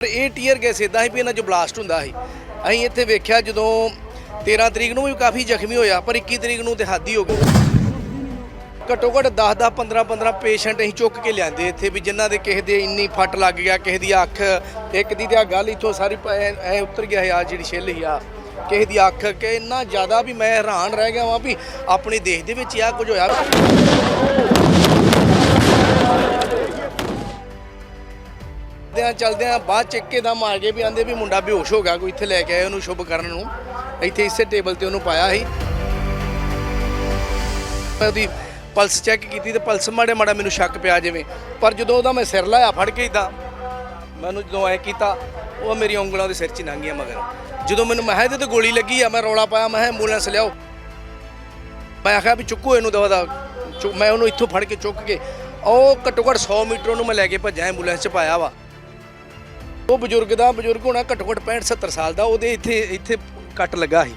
ਇਹ tear gas ਇਦਾਂ ਹੀ ਵੀ ਇਹਨਾਂ 'ਚ ਬਲਾਸਟ ਹੁੰਦਾ ਸੀ। ਅਸੀਂ ਇੱਥੇ ਵੇਖਿਆ ਜਦੋਂ 13 ਤਰੀਕ ਨੂੰ ਵੀ ਕਾਫੀ ਜ਼ਖਮੀ ਹੋਇਆ, ਪਰ 21 ਤਰੀਕ ਨੂੰ ਤੇ ਹੱਦ ਹੋ ਗਈ ਘੱਟੋ ਘੱਟ 10 10 15 15 ਪੇਸ਼ੈਂਟ ਅਸੀਂ ਚੁੱਕ ਕੇ ਲਿਆਂਦੇ ਇੱਥੇ ਵੀ ਜਿਨ੍ਹਾਂ ਦੇ ਕਿਸੇ ਦੇ ਇੰਨੀ ਫੱਟ ਲੱਗ ਗਿਆ, ਕਿਸੇ ਦੀ ਅੱਖ, ਇੱਕ ਦੀ ਤਾਂ ਗੱਲ ਇੱਥੋਂ ਸਾਰੀ ਪ- ਐ ਐ ਉਤਰ ਗਿਆ ਆ ਜਿਹੜੀ ਛਿੱਲ ਹੀ ਆ ਕਿਸੇ ਦੀ ਅੱਖ, ਕਿ ਇੰਨਾ ਜ਼ਿਆਦਾ ਵੀ ਮੈਂ ਹੈਰਾਨ ਰਹਿ ਗਿਆ ਵਾਂ ਵੀ ਆਪਣੇ ਦੇਸ਼ ਦੇ ਵਿੱਚ ਆ ਕੁਝ ਹੋਇਆ। ਚਲਦਿਆਂ ਚਲਦਿਆਂ ਬਾਅਦ ਚ ਇੱਕੇ ਦਮ ਆ ਗਏ ਵੀ ਆਂਦੇ ਵੀ ਮੁੰਡਾ ਬੇਹੋਸ਼ ਹੋ ਗਿਆ ਕੋਈ ਇੱਥੇ ਲੈ ਕੇ ਆਏ ਉਹਨੂੰ ਸ਼ੁਭ ਕਰਨ ਨੂੰ। ਇੱਥੇ ਇਸੇ ਟੇਬਲ ਤੇ ਉਹਨੂੰ ਪਾਇਆ ਸੀ। ਮੈਂ ਉਹਦੀ ਪਲਸ ਚੈੱਕ ਕੀਤੀ ਤੇ ਪਲਸ ਮਾੜੇ ਮਾੜਾ ਮੈਨੂੰ ਸ਼ੱਕ ਪਿਆ ਜਿਵੇਂ। ਪਰ ਜਦੋਂ ਉਹਦਾ ਮੈਂ ਸਿਰ ਲਾਇਆ, ਫੜ ਕੇ ਇਦਾਂ ਮੈਨੂੰ ਜਦੋਂ ਐ ਕੀਤਾ, ਉਹ ਮੇਰੀ ਉਂਗਲਾਂ ਦੇ ਸਿਰ 'ਚ ਹੀ ਲੰਘ ਗਈਆਂ ਮਗਰ। ਜਦੋਂ ਮੈਨੂੰ ਮੈਂ ਕਿਹਾ, ਇਹਦੇ ਤੇ ਗੋਲੀ ਲੱਗੀ ਆ, ਮੈਂ ਰੌਲਾ ਪਾਇਆ, ਮੈਂ ਕਿਹਾ ਐਂਬੂਲੈਂਸ ਲਿਆਓ। ਮੈਂ ਆਖਿਆ ਵੀ ਚੁੱਕੋ ਇਹਨੂੰ ਦਵਾ ਦਾ। ਚੁ- ਮੈਂ ਉਹਨੂੰ ਇੱਥੋਂ ਫੜ ਕੇ ਚੁੱਕ ਕੇ, ਉਹ ਘੱਟੋ ਘੱਟ 100 ਮੀਟਰ ਉਹਨੂੰ ਮੈਂ ਲੈ ਕੇ ਭੱਜਿਆ ਐਂਬੂਲੈਂਸ 'ਚ ਪਾਇਆ ਵਾ। ਉਹ ਬਜ਼ੁਰਗ ਦਾ, ਬਜ਼ੁਰਗ ਹੋਣਾ ਘੱਟੋ ਘੱਟ 65 70 ਸਾਲ ਦਾ, ਉਹਦੇ ਇੱਥੇ ਇੱਥੇ ਕੱਟ ਲੱਗਾ ਸੀ।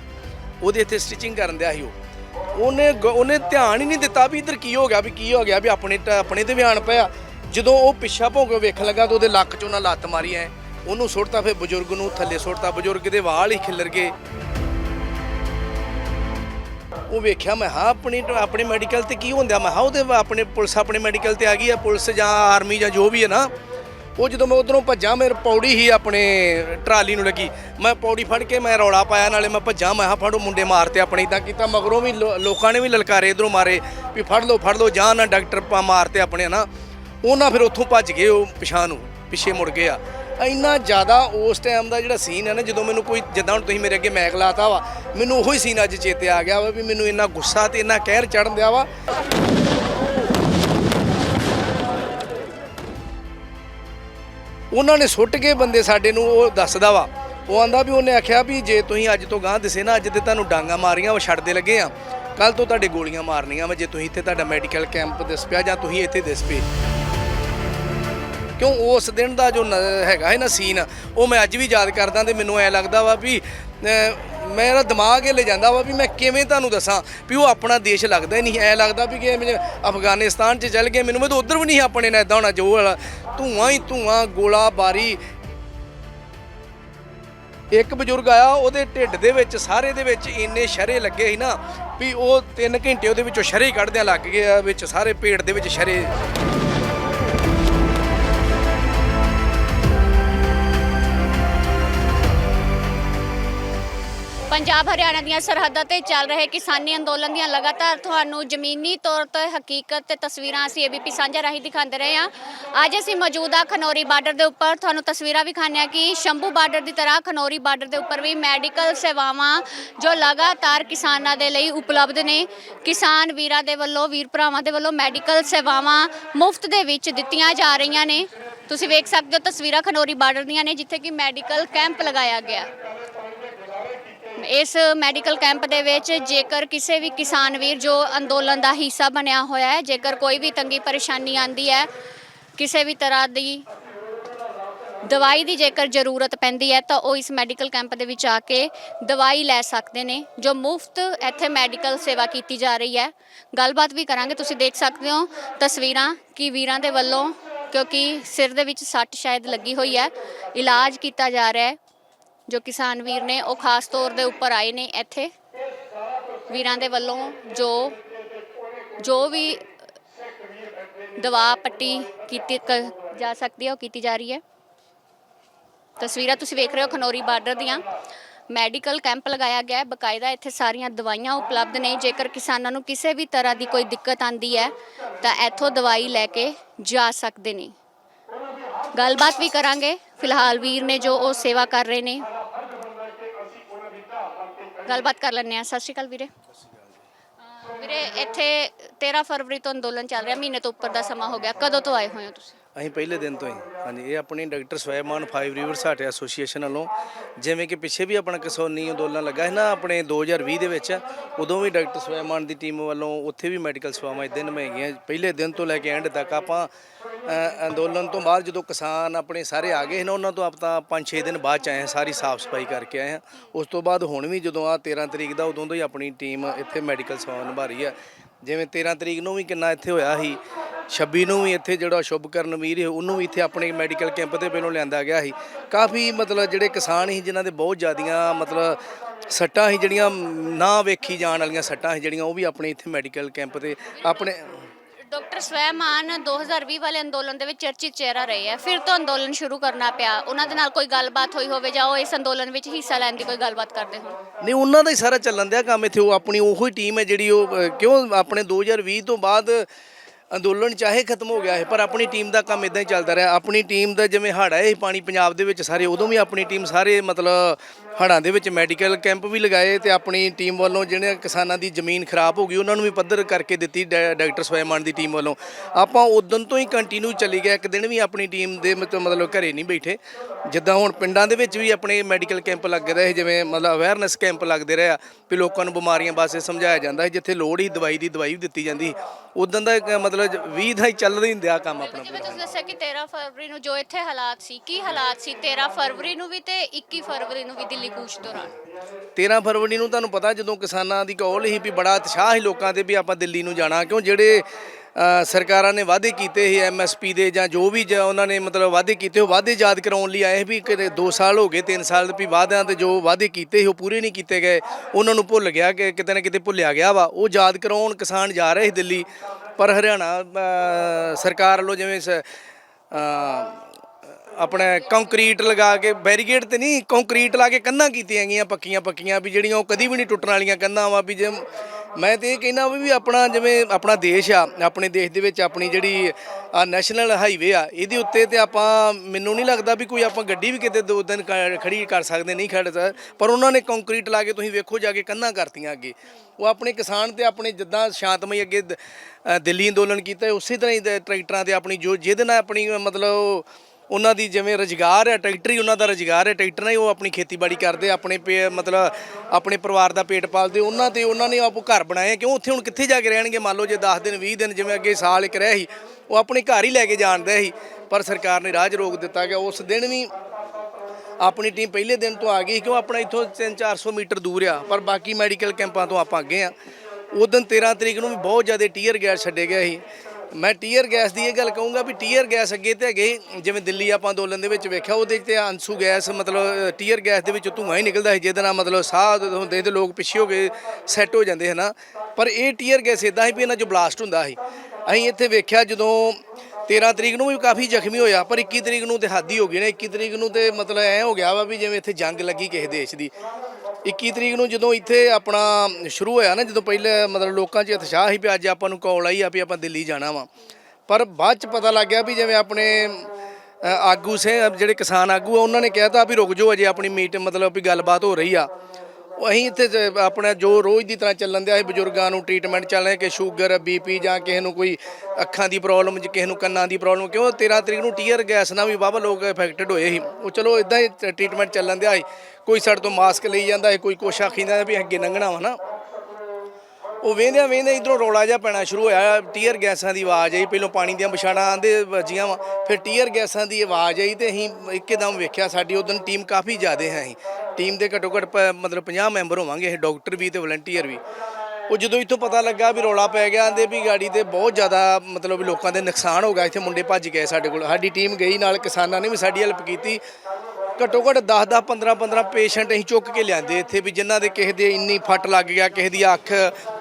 ਉਹਦੇ ਇੱਥੇ ਸਟਿਚਿੰਗ ਕਰਨ ਦਿਆ ਸੀ ਉਹ। ਉਹਨੇ ਉਹਨੇ ਧਿਆਨ ਹੀ ਨਹੀਂ ਦਿੱਤਾ ਵੀ ਇੱਧਰ ਕੀ ਹੋ ਗਿਆ, ਵੀ ਕੀ ਹੋ ਗਿਆ, ਵੀ ਆਪਣੇ ਟ- ਆਪਣੇ ਤੇ ਵੀ ਆਣ ਪਿਆ। ਜਦੋਂ ਉਹ ਪਿੱਛਾ ਭੌਂ ਕੇ ਵੇਖਣ ਲੱਗਾ ਤਾਂ ਉਹਦੇ ਲੱਕ 'ਚ ਉਹਨਾਂ ਲੱਤ ਮਾਰੀ ਐ। ਉਹਨੂੰ ਸੁੱਟਤਾ, ਫਿਰ ਬਜ਼ੁਰਗ ਨੂੰ ਥੱਲੇ ਸੁੱਟਤਾ। ਬਜ਼ੁਰਗ ਦੇ ਵਾਲ ਹੀ ਖਿਲਰ ਗਏ। ਉਹ ਵੇਖਿਆ, ਮੈਂ ਹਾਂ, ਆਪਣੀ ਆਪਣੇ ਮੈਡੀਕਲ ਤੇ ਕੀ ਹੁੰਦਾ? ਮੈਂ ਹਾਂ, ਉਹਦੇ ਆਪਣੇ ਪੁਲਿਸ, ਆਪਣੇ ਮੈਡੀਕਲ ਤੇ ਆ ਗਈ ਆ। ਪੁਲਿਸ ਜਾਂ ਆਰਮੀ ਜਾਂ ਜੋ ਵੀ ਹੈ ਨਾ ਉਹ ਜਦੋਂ ਮੈਂ ਉਧਰੋਂ ਭੱਜਾਂ ਮੇਰੇ ਪੌੜੀ ਹੀ ਆਪਣੇ ਟਰਾਲੀ ਨੂੰ ਲੱਗੀ। ਮੈਂ ਪੌੜੀ ਫੜ ਕੇ ਮੈਂ ਰੌਲਾ ਪਾਇਆ, ਨਾਲੇ ਮੈਂ ਭੱਜਾਂ, ਮੈਂ ਹਾਂ ਫੜੋ ਮੁੰਡੇ ਮਾਰਤੇ ਆਪਣੇ ਇਦਾਂ ਕੀਤਾ, ਮਗਰੋਂ ਵੀ ਲੋ- ਲੋਕਾਂ ਨੇ ਵੀ ਲਲਕਾਰੇ ਇਧਰੋਂ ਮਾਰੇ ਵੀ ਫੜ ਲਓ ਫੜ ਲਓ, ਜਾਂ ਨਾ ਡਾਕਟਰ ਪਾ ਮਾਰਤੇ ਆਪਣੇ ਨਾ ਉਹਨਾਂ ਫਿਰ ਉੱਥੋਂ ਭੱਜ ਗਏ ਉਹ ਪਿਛਾਂ ਨੂੰ, ਪਿੱਛੇ ਮੁੜ ਗਏ ਆ। ਇੰਨਾ ਜ਼ਿਆਦਾ ਉਸ ਟਾਈਮ ਦਾ ਜਿਹੜਾ ਸੀਨ ਹੈ ਨਾ, ਜਦੋਂ ਮੈਨੂੰ ਕੋਈ, ਜਿੱਦਾਂ ਹੁਣ ਤੁਸੀਂ ਮੇਰੇ ਅੱਗੇ ਮੈਕ ਲਾਤਾ ਵਾ, ਮੈਨੂੰ ਉਹੀ ਸੀਨ ਅੱਜ ਚੇਤੇ ਆ ਗਿਆ ਵਾ ਵੀ ਮੈਨੂੰ ਇੰਨਾ ਗੁੱਸਾ ਤੇ ਇੰਨਾ ਕਹਿਰ ਚੜਨ ਦਿਆ ਵਾ। ਉਹਨਾਂ ਨੇ ਸੁੱਟ ਕੇ ਬੰਦੇ ਸਾਡੇ ਨੂੰ ਉਹ ਦੱਸਦਾ ਵਾ। ਉਹ ਆਂਦਾ ਵੀ ਉਹਨੇ ਆਖਿਆ ਵੀ ਜੇ ਤੁਸੀਂ ਅੱਜ ਤੋਂ ਗਾਂ ਦਿਸੇ ਨਾ ਅੱਜ ਤੇ ਤੁਹਾਨੂੰ ਡਾਂਗਾ ਮਾਰੀਆਂ ਉਹ ਛੱਡਦੇ ਲੱਗੇ ਆ। ਕੱਲ ਤੋਂ ਤੁਹਾਡੇ ਗੋਲੀਆਂ ਮਾਰਨੀਆਂ ਵਾ ਜੇ ਤੁਸੀਂ ਇੱਥੇ ਤੁਹਾਡਾ ਮੈਡੀਕਲ ਕੈਂਪ ਦਿਸ ਪਿਆ ਜਾਂ ਤੁਸੀਂ ਇੱਥੇ ਦਿਸ ਪਏ। ਕਿਉਂ ਉਸ ਦਿਨ ਦਾ ਜੋ ਹੈਗਾ ਹੈ ਨਾ ਸੀਨ ਉਹ ਮੈਂ ਅੱਜ ਵੀ ਯਾਦ ਕਰਦਾ ਤੇ ਮੈਨੂੰ ਐ ਲੱਗਦਾ ਵਾ ਵੀ ਅਹ, ਮੇਰਾ ਦਿਮਾਗ ਇਹ ਲੈ ਜਾਂਦਾ ਵਾ ਵੀ ਮੈਂ ਕਿਵੇਂ ਤੁਹਾਨੂੰ ਦੱਸਾਂ ਵੀ ਉਹ ਆਪਣਾ ਦੇਸ਼ ਲੱਗਦਾ ਹੀ ਨਹੀਂ। ਐ ਲੱਗਦਾ ਵੀ ਕਿ ਅਫਗਾਨਿਸਤਾਨ 'ਚ ਚੱਲ ਗਏ ਮੈਨੂੰ ਮੈਂ ਤਾਂ ਉਧਰ ਵੀ ਨਹੀਂ ਆਪਣੇ ਨਾਲ ਇਦਾਂ ਹੋਣਾ ਜੋ ਵਾਲਾ ਧੂਆਂ ਹੀ ਧੂਆਂ ਗੋਲਾ ਬਾਰੀ ਇੱਕ ਬਜ਼ੁਰਗ ਆਇਆ, ਉਹਦੇ ਢਿੱਡ ਦੇ ਵਿੱਚ ਸਾਰੇ ਦੇ ਵਿੱਚ ਇੰਨੇ ਸ਼ਰੇ ਲੱਗੇ ਸੀ ਨਾ ਵੀ ਉਹ 3 ਘੰਟੇ ਉਹਦੇ ਵਿੱਚੋਂ ਸ਼ਰੇ ਕੱਢਦਿਆਂ ਲੱਗ ਗਿਆ, ਵਿੱਚ ਸਾਰੇ ਪੇਟ ਦੇ ਵਿੱਚ ਸ਼ਰੇ। ਪੰਜਾਬ ਹਰਿਆਣਾ ਦੀਆਂ ਸਰਹੱਦਾਂ ਤੇ ਚੱਲ ਰਹੇ ਕਿਸਾਨੀ ਅੰਦੋਲਨ ਦੀਆਂ ਲਗਾਤਾਰ ਤੁਹਾਨੂੰ ਜ਼ਮੀਨੀ ਤੌਰ ਤੇ ਹਕੀਕਤ ਤੇ ਤਸਵੀਰਾਂ ਅਸੀਂ ਏਬੀਪੀ ਸਾਂਝਾ ਰਾਹੀਂ ਦਿਖਾਉਂਦੇ ਰਹੇ ਹਾਂ। ਅੱਜ ਅਸੀਂ ਮੌਜੂਦਾ ਖਨੌਰੀ ਬਾਰਡਰ ਦੇ ਉੱਪਰ। ਤੁਹਾਨੂੰ ਤਸਵੀਰਾਂ ਵਿਖਾਉਂਦੇ ਹਾਂ ਕਿ ਸ਼ੰਭੂ ਬਾਰਡਰ ਦੀ ਤਰ੍ਹਾਂ ਖਨੌਰੀ ਬਾਰਡਰ ਦੇ ਉੱਪਰ ਵੀ ਮੈਡੀਕਲ ਸੇਵਾਵਾਂ ਜੋ ਲਗਾਤਾਰ ਕਿਸਾਨਾਂ ਦੇ ਲਈ ਉਪਲਬਧ ਨੇ। ਕਿਸਾਨ ਵੀਰਾਂ ਦੇ ਵੱਲੋਂ, ਵੀਰ ਭਰਾਵਾਂ ਦੇ ਵੱਲੋਂ ਮੈਡੀਕਲ ਸੇਵਾਵਾਂ ਮੁਫਤ ਦੇ ਵਿੱਚ ਦਿੱਤੀਆਂ ਜਾ ਰਹੀਆਂ ਨੇ। ਤੁਸੀਂ ਵੇਖ ਸਕਦੇ ਹੋ ਤਸਵੀਰਾਂ ਖਨੌਰੀ ਬਾਰਡਰ ਦੀਆਂ ਨੇ, ਜਿੱਥੇ ਕਿ ਮੈਡੀਕਲ ਕੈਂਪ ਲਗਾਇਆ ਗਿਆ। ਇਸ ਮੈਡੀਕਲ ਕੈਂਪ ਦੇ ਵਿੱਚ ਜੇਕਰ ਕਿਸੇ ਵੀ ਕਿਸਾਨ ਵੀਰ ਜੋ ਅੰਦੋਲਨ ਦਾ ਹਿੱਸਾ ਬਣਿਆ ਹੋਇਆ ਹੈ, ਜੇਕਰ ਕੋਈ ਵੀ ਤੰਗੀ ਪਰੇਸ਼ਾਨੀ ਆਂਦੀ ਹੈ, ਕਿਸੇ ਵੀ ਤਰ੍ਹਾਂ ਦੀ ਦਵਾਈ ਦੀ ਜੇਕਰ ਜ਼ਰੂਰਤ ਪੈਂਦੀ ਹੈ, ਤਾਂ ਉਹ ਇਸ ਮੈਡੀਕਲ ਕੈਂਪ ਦੇ ਵਿੱਚ ਆ ਕੇ ਦਵਾਈ ਲੈ ਸਕਦੇ ਨੇ, ਜੋ ਮੁਫਤ ਇੱਥੇ ਮੈਡੀਕਲ ਸੇਵਾ ਕੀਤੀ ਜਾ ਰਹੀ ਹੈ। ਗੱਲਬਾਤ ਵੀ ਕਰਾਂਗੇ, ਤੁਸੀਂ ਦੇਖ ਸਕਦੇ ਹੋ ਤਸਵੀਰਾਂ ਕਿ ਵੀਰਾਂ ਦੇ ਵੱਲੋਂ ਕਿਉਂਕਿ ਸਿਰ ਦੇ ਵਿੱਚ ਸੱਟ ਸ਼ਾਇਦ ਲੱਗੀ ਹੋਈ ਹੈ, ਇਲਾਜ ਕੀਤਾ ਜਾ ਰਿਹਾ ਹੈ। ਜੋ ਕਿਸਾਨ ਵੀਰ ਨੇ, ਉਹ ਖਾਸ ਤੌਰ ਦੇ ਉੱਪਰ ਆਏ ਨੇ ਇੱਥੇ। ਵੀਰਾਂ ਦੇ ਵੱਲੋਂ ਜੋ ਜੋ ਵੀ ਦਵਾ ਪੱਟੀ ਕੀਤੀ, ਕ- ਜਾ ਸਕਦੀ ਹੈ, ਉਹ ਕੀਤੀ ਜਾ ਰਹੀ ਹੈ। ਤਸਵੀਰਾਂ ਤੁਸੀਂ ਵੇਖ ਰਹੇ ਹੋ, ਖਨੌਰੀ ਬਾਰਡਰ ਦੀਆਂ। ਮੈਡੀਕਲ ਕੈਂਪ ਲਗਾਇਆ ਗਿਆ ਹੈ। ਬਕਾਇਦਾ ਇੱਥੇ ਸਾਰੀਆਂ ਦਵਾਈਆਂ ਉਪਲਬਧ ਨੇ। ਜੇਕਰ ਕਿਸਾਨਾਂ ਨੂੰ ਕਿਸੇ ਵੀ ਤਰ੍ਹਾਂ ਦੀ ਕੋਈ ਦਿੱਕਤ ਆਂਦੀ ਹੈ, ਤਾਂ ਇੱਥੋਂ ਦਵਾਈ ਲੈ ਕੇ ਜਾ ਸਕਦੇ ਨੇ। ਗੱਲਬਾਤ ਵੀ ਕਰਾਂਗੇ। ਫਿਲਹਾਲ ਵੀਰ ਨੇ ਜੋ ਉਹ ਸੇਵਾ ਕਰ ਰਹੇ ਨੇ ਗੱਲਬਾਤ ਕਰ ਲੈਂਦੇ ਆ ਸਤਿ ਸ਼੍ਰੀ ਅਕਾਲ ਵੀਰੇ। ਅਹ ਵੀਰੇ, ਇੱਥੇ 13 ਫਰਵਰੀ ਤੋਂ ਅੰਦੋਲਨ ਚੱਲ ਰਿਹਾ। ਮਹੀਨੇ ਤੋਂ ਉੱਪਰ ਦਾ ਸਮਾਂ ਹੋ ਗਿਆ। ਕਦੋਂ ਤੋਂ ਆਏ ਹੋਏ ਹੋ ਤੁਸੀਂ? ਅਸੀਂ ਪਹਿਲੇ ਦਿਨ ਤੋਂ ਹੀ। ਹਾਂਜੀ, ਇਹ ਆਪਣੀ ਡਾਕਟਰ ਸਵੈਮਾਨ ਫਾਈਵ ਰਿਵਰ ਸਾਟੇ ਐਸੋਸੀਏਸ਼ਨ ਵੱਲੋਂ, ਜਿਵੇਂ ਕਿ ਪਿੱਛੇ ਵੀ ਆਪਣਾ ਕਿਸਾਨੀ ਅੰਦੋਲਨ ਲੱਗਾ ਸੀ ਨਾ ਆਪਣੇ 2020 ਦੇ ਵਿੱਚ, ਉਦੋਂ ਵੀ ਡਾਕਟਰ ਸਵੈਮਾਨ ਦੀ ਟੀਮ ਵੱਲੋਂ ਉੱਥੇ ਵੀ ਮੈਡੀਕਲ ਸੇਵਾਵਾਂ ਇਦਾਂ ਨਿਭਾਈਆਂ ਗਈਆਂ। ਪਹਿਲੇ ਦਿਨ ਤੋਂ ਲੈ ਕੇ ਐਂਡ ਤੱਕ ਆਪਾਂ ਅੰਦੋਲਨ ਤੋਂ ਬਾਅਦ ਜਦੋਂ ਕਿਸਾਨ ਆਪਣੇ ਸਾਰੇ ਆ ਗਏ ਹਨ ਉਹਨਾਂ ਤੋਂ ਆਪਾਂ 5-6 ਦਿਨ ਬਾਅਦ ਚ ਆਏ ਹਾਂ, ਸਾਰੀ ਸਾਫ਼ ਸਫ਼ਾਈ ਕਰਕੇ ਆਏ ਹਾਂ। ਉਸ ਤੋਂ ਬਾਅਦ ਹੁਣ ਵੀ ਜਦੋਂ ਆ 13 ਤਰੀਕ ਦਾ ਉਦੋਂ ਤੋਂ ਹੀ ਆਪਣੀ ਟੀਮ ਇੱਥੇ ਮੈਡੀਕਲ ਸੇਵਾ ਨਿਭਾ ਰਹੀ ਹੈ। ਜਿਵੇਂ 13 ਤਰੀਕ ਨੂੰ ਵੀ ਕਿੰਨਾ ਇੱਥੇ ਹੋਇਆ ਸੀ 26 ਨੂੰ ਵੀ ਇੱਥੇ ਜਿਹੜਾ ਸ਼ੁਭਕਰਨ ਵੀਰ ਹੈ ਉਹਨੂੰ ਵੀ ਇੱਥੇ ਆਪਣੇ ਮੈਡੀਕਲ ਕੈਂਪ ਤੇ ਪਹਿਲੋਂ ਲਿਆਂਦਾ ਗਿਆ ਸੀ। ਕਾਫੀ ਮਤਲਬ ਜਿਹੜੇ ਕਿਸਾਨ ਸੀ ਜਿਨ੍ਹਾਂ ਦੇ ਬਹੁਤ ਜ਼ਿਆਦੀਆਂ ਮਤਲਬ ਸੱਟਾਂ ਸੀ ਜਿਹੜੀਆਂ ਨਾ ਵੇਖੀ ਜਾਣ ਵਾਲੀਆਂ ਸੱਟਾਂ ਸੀ ਜਿਹੜੀਆਂ ਉਹ ਵੀ ਆਪਣੇ ਇੱਥੇ ਮੈਡੀਕਲ ਕੈਂਪ ਤੇ ਆਪਣੇ ਡਾਕਟਰ ਸਵੈਮਾਨ 2020 ਵਾਲੇ ਅੰਦੋਲਨ ਦੇ ਵਿੱਚ ਚਰਚਿਤ ਚਿਹਰਾ ਰਹੇ ਹੈ ਫਿਰ ਤੋਂ ਅੰਦੋਲਨ ਸ਼ੁਰੂ ਕਰਨਾ ਪਿਆ। ਉਹਨਾਂ ਦੇ ਨਾਲ ਕੋਈ ਗੱਲਬਾਤ ਹੋਈ ਹੋਵੇ ਜਾਂ ਉਹ ਇਸ ਅੰਦੋਲਨ ਵਿੱਚ ਹਿੱਸਾ ਲੈਣ ਦੀ ਕੋਈ ਗੱਲਬਾਤ ਕਰਦੇ ਹੋਣ? ਨਹੀਂ ਉਹਨਾਂ ਦਾ ਹੀ ਸਾਰਾ ਚੱਲਣ ਦਿਆ ਕੰਮ ਇੱਥੇ। ਉਹ ਆਪਣੀ ਉਹੋ ਹੀ ਟੀਮ ਹੈ ਜਿਹੜੀ ਉਹ ਕਿਉਂ ਆਪਣੇ 2020 ਤੋਂ ਬਾਅਦ ਅੰਦੋਲਨ ਚਾਹੇ ਖਤਮ ਹੋ ਗਿਆ ਹੈ, ਪਰ ਆਪਣੀ ਟੀਮ ਦਾ ਕੰਮ ਇਦਾਂ ਹੀ ਚੱਲਦਾ ਰਿਹਾ। ਆਪਣੀ ਟੀਮ ਦਾ ਜਿਵੇਂ ਹੜ ਆਏ ਸੀ ਪਾਣੀ ਪੰਜਾਬ ਦੇ ਵਿੱਚ ਸਾਰੇ, ਉਦੋਂ ਵੀ ਆਪਣੀ ਟੀਮ ਸਾਰੇ ਮਤਲਬ ਹੜ੍ਹਾਂ ਦੇ ਵਿੱਚ ਮੈਡੀਕਲ ਕੈਂਪ ਵੀ ਲਗਾਏ ਤੇ ਆਪਣੀ ਟੀਮ ਵੱਲੋਂ ਜਿਹੜੇ ਕਿਸਾਨਾਂ ਦੀ ਜ਼ਮੀਨ ਖਰਾਬ ਹੋ ਗਈ, ਉਹਨਾਂ ਨੂੰ ਵੀ ਪੱਧਰ ਕਰਕੇ ਦਿੱਤੀ ਡਾ- ਡਾਕਟਰ ਸਵੈਮਾਨ ਦੀ ਟੀਮ ਵੱਲੋਂ। ਆਪਾਂ ਉਦੋਂ ਤੋਂ ਹੀ ਕੰਟੀਨਿਊ ਚੱਲੀ ਗਿਆ, ਇੱਕ ਦਿਨ ਵੀ ਆਪਣੀ ਟੀਮ ਦੇ ਮਤ- ਮਤਲਬ ਘਰੇ ਨਹੀਂ ਬੈਠੇ। ਜਿੱਦਾਂ ਹੁਣ ਪਿੰਡਾਂ ਦੇ ਵਿੱਚ ਵੀ ਆਪਣੇ ਮੈਡੀਕਲ ਕੈਂਪ ਲੱਗਦੇ ਰਹੇ ਜਿਵੇਂ ਮਤਲਬ ਅਵੇਅਰਨੈਸ ਕੈਂਪ ਲੱਗਦੇ ਰਹੇ ਆ, ਵੀ ਲੋਕਾਂ ਨੂੰ ਬਿਮਾਰੀਆਂ ਬਾਰੇ ਸਮਝਾਇਆ ਜਾਂਦਾ ਹੈ, ਜਿੱਥੇ ਲੋੜ ਹੀ ਦਵਾਈ ਦੀ ਦਵਾਈ ਵੀ ਦਿੱਤੀ ਜਾਂਦੀ ਉਦੋਂ ਦਾ ਮਤਲਬ ਮਤਲਬ 20 ਦਾ ਹੀ ਚੱਲ ਰਹੀ ਹੁੰਦਿਆ ਕੰਮ ਆਪਣਾ ਜਿਵੇਂ ਤੁਸੀਂ ਦੱਸਿਆ ਕਿ 13 ਫਰਵਰੀ ਨੂੰ ਜੋ ਇੱਥੇ ਹਾਲਾਤ ਸੀ ਕੀ ਹਾਲਾਤ ਸੀ 13 ਫਰਵਰੀ ਨੂੰ ਵੀ ਤੇ 21 ਫਰਵਰੀ ਨੂੰ ਵੀ ਦਿੱਲੀ ਕੂਚ ਦੌਰਾਨ? 13 ਫਰਵਰੀ ਨੂੰ ਤੁਹਾਨੂੰ ਪਤਾ ਜਦੋਂ ਕਿਸਾਨਾਂ ਦੀ ਕੌਲ ਸੀ ਵੀ ਬੜਾ ਉਤਸ਼ਾਹ ਸੀ ਲੋਕਾਂ ਦੇ ਵੀ ਆਪਾਂ ਦਿੱਲੀ ਨੂੰ ਜਾਣਾ ਕਿਉਂ ਜਿਹੜੇ ਅ, ਸਰਕਾਰਾਂ ਨੇ ਵਾਅਦੇ ਕੀਤੇ ਸੀ ਐਮਐਸਪੀ ਦੇ ਜਾਂ ਜੋ ਵੀ ਜਾਂ ਉਹਨਾਂ ਨੇ ਮਤਲਬ ਵਾਅਦੇ ਕੀਤੇ ਉਹ ਵਾਅਦੇ ਯਾਦ ਕਰਾਉਣ ਲਈ ਆਏ ਸੀ ਵੀ ਕਿਤੇ 2 ਸਾਲ ਹੋ ਗਏ 3 ਸਾਲ ਵੀ ਵਾਅਦਿਆਂ ਤੇ ਜੋ ਵਾਅਦੇ ਕੀਤੇ ਸੀ ਉਹ ਪੂਰੇ ਨਹੀਂ ਕੀਤੇ ਗਏ। ਉਹਨਾਂ ਨੂੰ ਭੁੱਲ ਗਿਆ ਕਿ ਕਿਤੇ ਨਾ ਕਿਤੇ ਭੁੱਲਿਆ ਗਿਆ ਵਾ। ਉਹ ਯਾਦ ਕਰਾਉਣ ਕਿਸਾਨ ਜਾ ਰਹੇ ਸੀ ਦਿੱਲੀ। ਪਰ ਹਰਿਆਣਾ ਅ, ਸਰਕਾਰ ਵੱਲੋਂ ਜਿਵੇਂ ਸ- ਅ, ਆਪਣਾ ਕੰਕਰੀਟ ਲਗਾ ਕੇ ਬੈਰੀਗੇਡ ਤੇ ਨਹੀਂ ਕੰਕਰੀਟ ਲਾ ਕੇ ਕੰਧਾਂ ਕੀਤੀਆਂ ਗਈਆਂ ਪੱਕੀਆਂ ਪੱਕੀਆਂ ਵੀ ਜਿਹੜੀਆਂ ਉਹ ਕਦੀ ਵੀ ਨਹੀਂ ਟੁੱਟਣ ਵਾਲੀਆਂ ਕੰਧਾਂ ਵਾ ਵੀ ਜੇ ਮੈਂ ਤੇ ਇਹ ਕਹਿੰਦਾ ਵੀ ਆਪਣਾ ਜਿਵੇਂ ਆਪਣਾ ਦੇਸ਼ ਆ ਆਪਣੇ ਦੇਸ਼ ਦੇ ਵਿੱਚ ਆਪਣੀ ਜਿਹੜੀ ਆ ਨੈਸ਼ਨਲ ਹਾਈਵੇ ਆ ਇਹਦੇ ਉੱਤੇ ਤੇ ਆਪਾਂ ਮੈਨੂੰ ਨਹੀਂ ਲੱਗਦਾ ਵੀ ਕੋਈ ਆਪਾਂ ਗੱਡੀ ਵੀ ਕਿਤੇ ਦੋ ਦਿਨ ਕ- ਖੜੀ ਕਰ ਸਕਦੇ ਨਹੀਂ ਖੜ ਸਕਦੇ ਪਰ ਉਹਨਾਂ ਨੇ ਕੰਕਰੀਟ ਲਾ ਕੇ ਤੁਸੀਂ ਵੇਖੋ ਜਾ ਕੇ ਕੰਧਾਂ ਕਰਤੀਆਂ ਅੱਗੇ। ਉਹ ਆਪਣੇ ਕਿਸਾਨ ਤੇ ਆਪਣੇ ਜਿੱਦਾਂ ਸ਼ਾਂਤਮਈ ਅੱਗੇ ਦ- ਦਿੱਲੀ ਅੰਦੋਲਨ ਕੀਤਾ ਉਸੇ ਤਰ੍ਹਾਂ ਹੀ ਟਰੈਕਟਰਾਂ ਤੇ ਆਪਣੀ ਜੋ, ਜਿਹਦੇ ਨਾਲ ਆਪਣੀ ਮਤਲਬ ਉਹਨਾਂ ਦੀ ਜਿਵੇਂ ਰੁਜ਼ਗਾਰ ਹੈ, ਟਰੈਕਟਰ ਹੀ ਉਹਨਾਂ ਦਾ ਰੁਜ਼ਗਾਰ ਹੈ, ਟਰੈਕਟਰ ਨਾਲ ਹੀ ਉਹ ਆਪਣੀ ਖੇਤੀਬਾੜੀ ਕਰਦੇ, ਆਪਣੇ ਪੇ- ਮਤਲਬ ਆਪਣੇ ਪਰਿਵਾਰ ਦਾ ਪੇਟ ਪਾਲਦੇ, ਉਹਨਾਂ ਤੇ ਉਹਨਾਂ ਨੇ ਆਪੋ ਘਰ ਬਣਾਏ ਕਿਉਂ ਉੱਥੇ ਹੁਣ ਕਿੱਥੇ ਜਾ ਕੇ ਰਹਿਣਗੇ? ਮੰਨ ਲਓ ਜੇ 10 ਦਿਨ 20 ਦਿਨ ਜਿਵੇਂ ਅੱਗੇ ਸਾਲ ਇੱਕ ਰਹਿ ਸੀ, ਉਹ ਆਪਣੇ ਘਰ ਹੀ ਲੈ ਕੇ ਜਾਣਦੇ ਸੀ, ਪਰ ਸਰਕਾਰ ਨੇ ਰਾਜ ਰੋਕ ਦਿੱਤਾ ਗਿਆ, ਉਸ ਦਿਨ ਵੀ ਆਪਣੀ ਟੀਮ ਪਹਿਲੇ ਦਿਨ ਤੋਂ ਆ ਗਈ ਕਿਉਂ ਆਪਣਾ ਇੱਥੋਂ 3-400 ਮੀਟਰ ਦੂਰ ਆ, ਪਰ ਬਾਕੀ ਮੈਡੀਕਲ ਕੈਂਪਾਂ ਤੋਂ ਆਪਾਂ ਅੱਗੇ ਆ। ਉਦੋਂ 13 ਤਰੀਕ ਨੂੰ ਵੀ ਬਹੁਤ ਜ਼ਿਆਦਾ ਟੀਅਰ ਗੈਸ ਛੱਡੇ ਗਏ ਸੀ। ਮੈਂ ਟੀਅਰ ਗੈਸ ਦੀ ਇਹ ਗੱਲ ਕਹੂੰਗਾ ਵੀ ਟੀਅਰ ਗੈਸ ਅੱਗੇ ਤੇ ਹੈਗੇ ਜਿਵੇਂ ਦਿੱਲੀ ਆਪਾਂ ਅੰਦੋਲਨ ਦੇ ਵਿੱਚ ਵੇਖਿਆ, ਉਹਦੇ 'ਚ ਤੇ ਅੰਸੂ ਗੈਸ ਮਤਲਬ ਟੀਅਰ ਗੈਸ ਦੇ ਵਿੱਚ ਧੂੰਆਂ ਹੀ ਨਿਕਲਦਾ ਸੀ, ਜਿਹਦੇ ਨਾਲ ਮਤਲਬ ਸਾਹ ਹੁੰਦੇ ਤੇ ਲੋਕ ਪਿੱਛੇ ਹੋ ਕੇ ਸੈੱਟ ਹੋ ਜਾਂਦੇ ਹਨਾ। ਪਰ ਇਹ ਟੀਅਰ ਗੈਸ ਇਦਾਂ ਹੀ ਵੀ ਇਹਨਾਂ 'ਚ ਬਲਾਸਟ ਹੁੰਦਾ ਸੀ। ਅਸੀਂ ਇੱਥੇ ਵੇਖਿਆ ਜਦੋਂ 13 ਤਰੀਕ ਨੂੰ ਵੀ ਕਾਫੀ ਜ਼ਖਮੀ ਹੋਇਆ, ਪਰ 21 ਤਰੀਕ ਨੂੰ ਤੇ ਹੱਦ ਹੀ ਹੋ ਗਈ ਨੇ। 21 ਤਰੀਕ ਨੂੰ ਤੇ ਮਤਲਬ ਐ ਹੋ ਗਿਆ ਵਾ ਵੀ ਜਿਵੇਂ ਇੱਥੇ ਜੰਗ ਲੱਗੀ ਕਿਸੇ ਦੇਸ਼ ਦੀ। 21 ਤਰੀਕ ਨੂੰ ਜਦੋਂ ਇੱਥੇ ਆਪਣਾ ਸ਼ੁਰੂ ਹੋਇਆ ਨਾ, ਜਦੋਂ ਪਹਿਲੇ ਮਤਲਬ ਲੋਕਾਂ 'ਚ ਉਤਸ਼ਾਹ ਸੀ ਵੀ ਅੱਜ ਆਪਾਂ ਨੂੰ ਕਾਲ ਆਈ ਆ ਵੀ ਆਪਾਂ ਦਿੱਲੀ ਜਾਣਾ ਵਾ। ਪਰ ਬਾਅਦ 'ਚ ਪਤਾ ਲੱਗ ਗਿਆ ਵੀ ਜਿਵੇਂ ਆਪਣੇ ਆਗੂ ਸੇ, ਜਿਹੜੇ ਕਿਸਾਨ ਆਗੂ ਆ, ਉਹਨਾਂ ਨੇ ਕਹਿਤਾ ਵੀ ਰੁਕ ਜਾਓ, ਅਜੇ ਆਪਣੀ ਮੀਟ ਮਤਲਬ ਵੀ ਗੱਲਬਾਤ ਹੋ ਰਹੀ ਆ। ਉਹ ਅਸੀਂ ਇੱਥੇ ਜ- ਆਪਣਾ ਜੋ ਰੋਜ਼ ਦੀ ਤਰ੍ਹਾਂ ਚੱਲਣ ਦਿਆ ਸੀ, ਬਜ਼ੁਰਗਾਂ ਨੂੰ ਟ੍ਰੀਟਮੈਂਟ ਚੱਲ ਰਿਹਾ, ਕਿ ਸ਼ੂਗਰ ਬੀਪੀ ਜਾਂ ਕਿਸੇ ਨੂੰ ਕੋਈ ਅੱਖਾਂ ਦੀ ਪ੍ਰੋਬਲਮ ਜਾਂ ਕਿਸੇ ਨੂੰ ਕੰਨਾਂ ਦੀ ਪ੍ਰੋਬਲਮ ਕਿਉਂ 13 ਤਰੀਕ ਨੂੰ ਟੀਅਰ ਗੈਸ ਨਾਲ ਵੀ ਵਾਹਵਾ ਲੋਕ ਇਫੈਕਟਡ ਹੋਏ ਸੀ। ਉਹ ਚਲੋ ਇਦਾਂ ਹੀ ਟ੍ਰੀਟਮੈਂਟ ਚੱਲਣ ਦਿਆ ਸੀ। ਕੋਈ ਸਾਡੇ ਤੋਂ ਮਾਸਕ ਲਈ ਜਾਂਦਾ ਸੀ, ਕੋਈ ਕੁਛ ਆਖੀ ਜਾਂਦਾ ਵੀ ਅੱਗੇ ਲੰਘਣਾ ਵਾ ਨਾ। ਉਹ ਵੇਂਦਿਆਂ ਵੇਂਦਿਆਂ ਇਧਰੋਂ ਰੌਲਾ ਜਿਹਾ ਪੈਣਾ ਸ਼ੁਰੂ ਹੋਇਆ। ਟੀਅਰ ਗੈਸਾਂ ਦੀ ਆਵਾਜ਼ ਆਈ, ਪਹਿਲੋਂ ਪਾਣੀ ਦੀਆਂ ਵਿਛਾੜਾਂ ਆਂਦੇ ਵੱਜੀਆਂ ਵਾ, ਫਿਰ ਟੀਅਰ ਗੈਸਾਂ ਦੀ ਆਵਾਜ਼ ਆਈ ਤੇ ਅਸੀਂ ਇੱਕਦਮ ਵੇਖਿਆ ਸਾਡੀ ਉਦੋਂ ਟੀਮ ਕਾਫੀ ਜ਼ਿਆਦੇ ਹੈ ਅਸੀਂ। ਟੀਮ ਦੇ ਘੱਟੋ ਘੱਟ ਪ- ਮਤਲਬ 50 ਮੈਂਬਰ ਹੋਵਾਂਗੇ ਇਹ ਡਾਕਟਰ ਵੀ ਤੇ ਵਲੰਟੀਅਰ ਵੀ। ਉਹ ਜਦੋਂ ਇੱਥੋਂ ਪਤਾ ਲੱਗਾ ਵੀ ਰੌਲਾ ਪੈ ਗਿਆ, ਆਂਦੇ ਵੀ ਗਾੜੀ ਤੇ ਬਹੁਤ ਜ਼ਿਆਦਾ ਮਤਲਬ ਵੀ ਲੋਕਾਂ ਦੇ ਨੁਕਸਾਨ ਹੋ ਗਿਆ, ਇੱਥੇ ਮੁੰਡੇ ਭੱਜ ਗਏ ਸਾਡੇ ਕੋਲ। ਸਾਡੀ ਟੀਮ ਗਈ ਨਾਲ ਕਿਸਾਨਾਂ ਨੇ ਵੀ ਸਾਡੀ ਹੈਲਪ ਕੀਤੀ। ਘੱਟੋ ਘੱਟ 10 10 15 15 ਪੇਸ਼ੈਂਟ ਅਸੀਂ ਚੁੱਕ ਕੇ ਲਿਆਂਦੇ ਇੱਥੇ ਵੀ ਜਿਨ੍ਹਾਂ ਦੇ ਕਿਸੇ ਦੇ ਇੰਨੀ ਫੱਟ ਲੱਗ ਗਿਆ, ਕਿਸੇ ਦੀ ਅੱਖ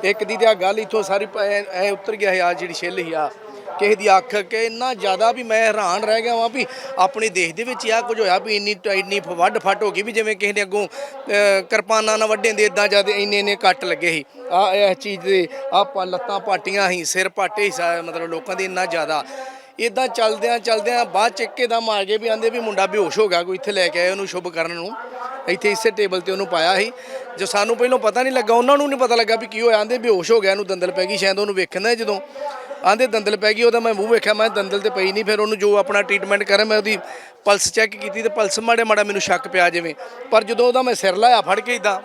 ਇੱਕ ਦੀ ਤੇ ਆ ਗੱਲ ਇੱਥੋਂ ਸਾਰੀ ਪ- ਐ ਐ ਉੱਤਰ ਗਿਆ ਆ ਜਿਹੜੀ ਛਿੱਲ ਹੀ ਆ ਕਿਸੇ ਦੀ ਅੱਖ ਕਿ ਇੰਨਾ ਜ਼ਿਆਦਾ ਵੀ ਮੈਂ ਹੈਰਾਨ ਰਹਿ ਗਿਆ ਵਾਂ ਵੀ ਆਪਣੇ ਦੇਸ਼ ਦੇ ਵਿੱਚ ਆ ਕੁਝ ਹੋਇਆ ਵੀ ਇੰਨੀ ਟ- ਇੰਨੀ ਫ- ਵੱਢ ਫੱਟ ਹੋ ਗਈ ਵੀ ਜਿਵੇਂ ਕਿਸੇ ਨੇ ਅੱਗੋਂ ਕਿਰਪਾਨਾਂ ਨਾਲ ਵੱਢੇ ਦੇ ਇਦਾਂ ਜਦ ਇੰਨੇ ਇੰਨੇ ਕੱਟ ਲੱਗੇ ਸੀ। ਆ ਇਸ ਚੀਜ਼ ਦੇ ਆ ਲੱਤਾਂ ਪਾਟੀਆਂ ਸੀ, ਸਿਰ ਪਾਟੇ ਸੀ, ਸਾ- ਮਤਲਬ ਲੋਕਾਂ ਦੇ ਇੰਨਾ ਜ਼ਿਆਦਾ। ਇਦਾਂ ਚੱਲਦਿਆਂ ਚੱਲਦਿਆਂ ਬਾਅਦ ਚ ਇੱਕਦਮ ਆ ਗਏ ਵੀ ਆਂਦੇ ਵੀ ਮੁੰਡਾ ਬੇਹੋਸ਼ ਹੋ ਗਿਆ, ਕੋਈ ਇੱਥੇ ਲੈ ਕੇ ਆਏ ਉਹਨੂੰ ਸ਼ੁਭ ਕਰਨ ਨੂੰ। ਇੱਥੇ ਇਸੇ ਟੇਬਲ ਤੇ ਉਹਨੂੰ ਪਾਇਆ ਸੀ। ਜੋ ਸਾਨੂੰ ਪਹਿਲਾਂ ਪਤਾ ਨਹੀਂ ਲੱਗਾ, ਉਹਨਾਂ ਨੂੰ ਨਹੀਂ ਪਤਾ ਲੱਗਾ ਵੀ ਕੀ ਹੋਇਆ। ਆਂਦੇ ਬੇਹੋਸ਼ ਹੋ ਗਿਆ ਉਹਨੂੰ ਦੰਦਲ ਪੈ ਗਈ, ਸ਼ਾਇਦ ਉਹਨੂੰ ਵੇਖਣਾ ਜਦੋਂ। ਆਂਦੇ ਦੰਦਲ ਪੈ ਗਈ, ਉਹਦਾ ਮੈਂ ਮੂੰਹ ਵੇਖਿਆ, ਮੈਂ ਦੰਦਲ ਤੇ ਪਈ ਨਹੀਂ, ਫਿਰ ਉਹਨੂੰ ਜੋ ਆਪਣਾ ਟ੍ਰੀਟਮੈਂਟ ਕਰਾਂ, ਮੈਂ ਉਹਦੀ ਪਲਸ ਚੈੱਕ ਕੀਤੀ ਤੇ ਪਲਸ ਮਾੜੇ ਮਾੜਾ ਮੈਨੂੰ ਸ਼ੱਕ ਪਿਆ ਜਿਵੇਂ। ਪਰ ਜਦੋਂ ਉਹਦਾ ਮੈਂ ਸਿਰ ਲਾਇਆ, ਫੜ ਕੇ ਇਦਾਂ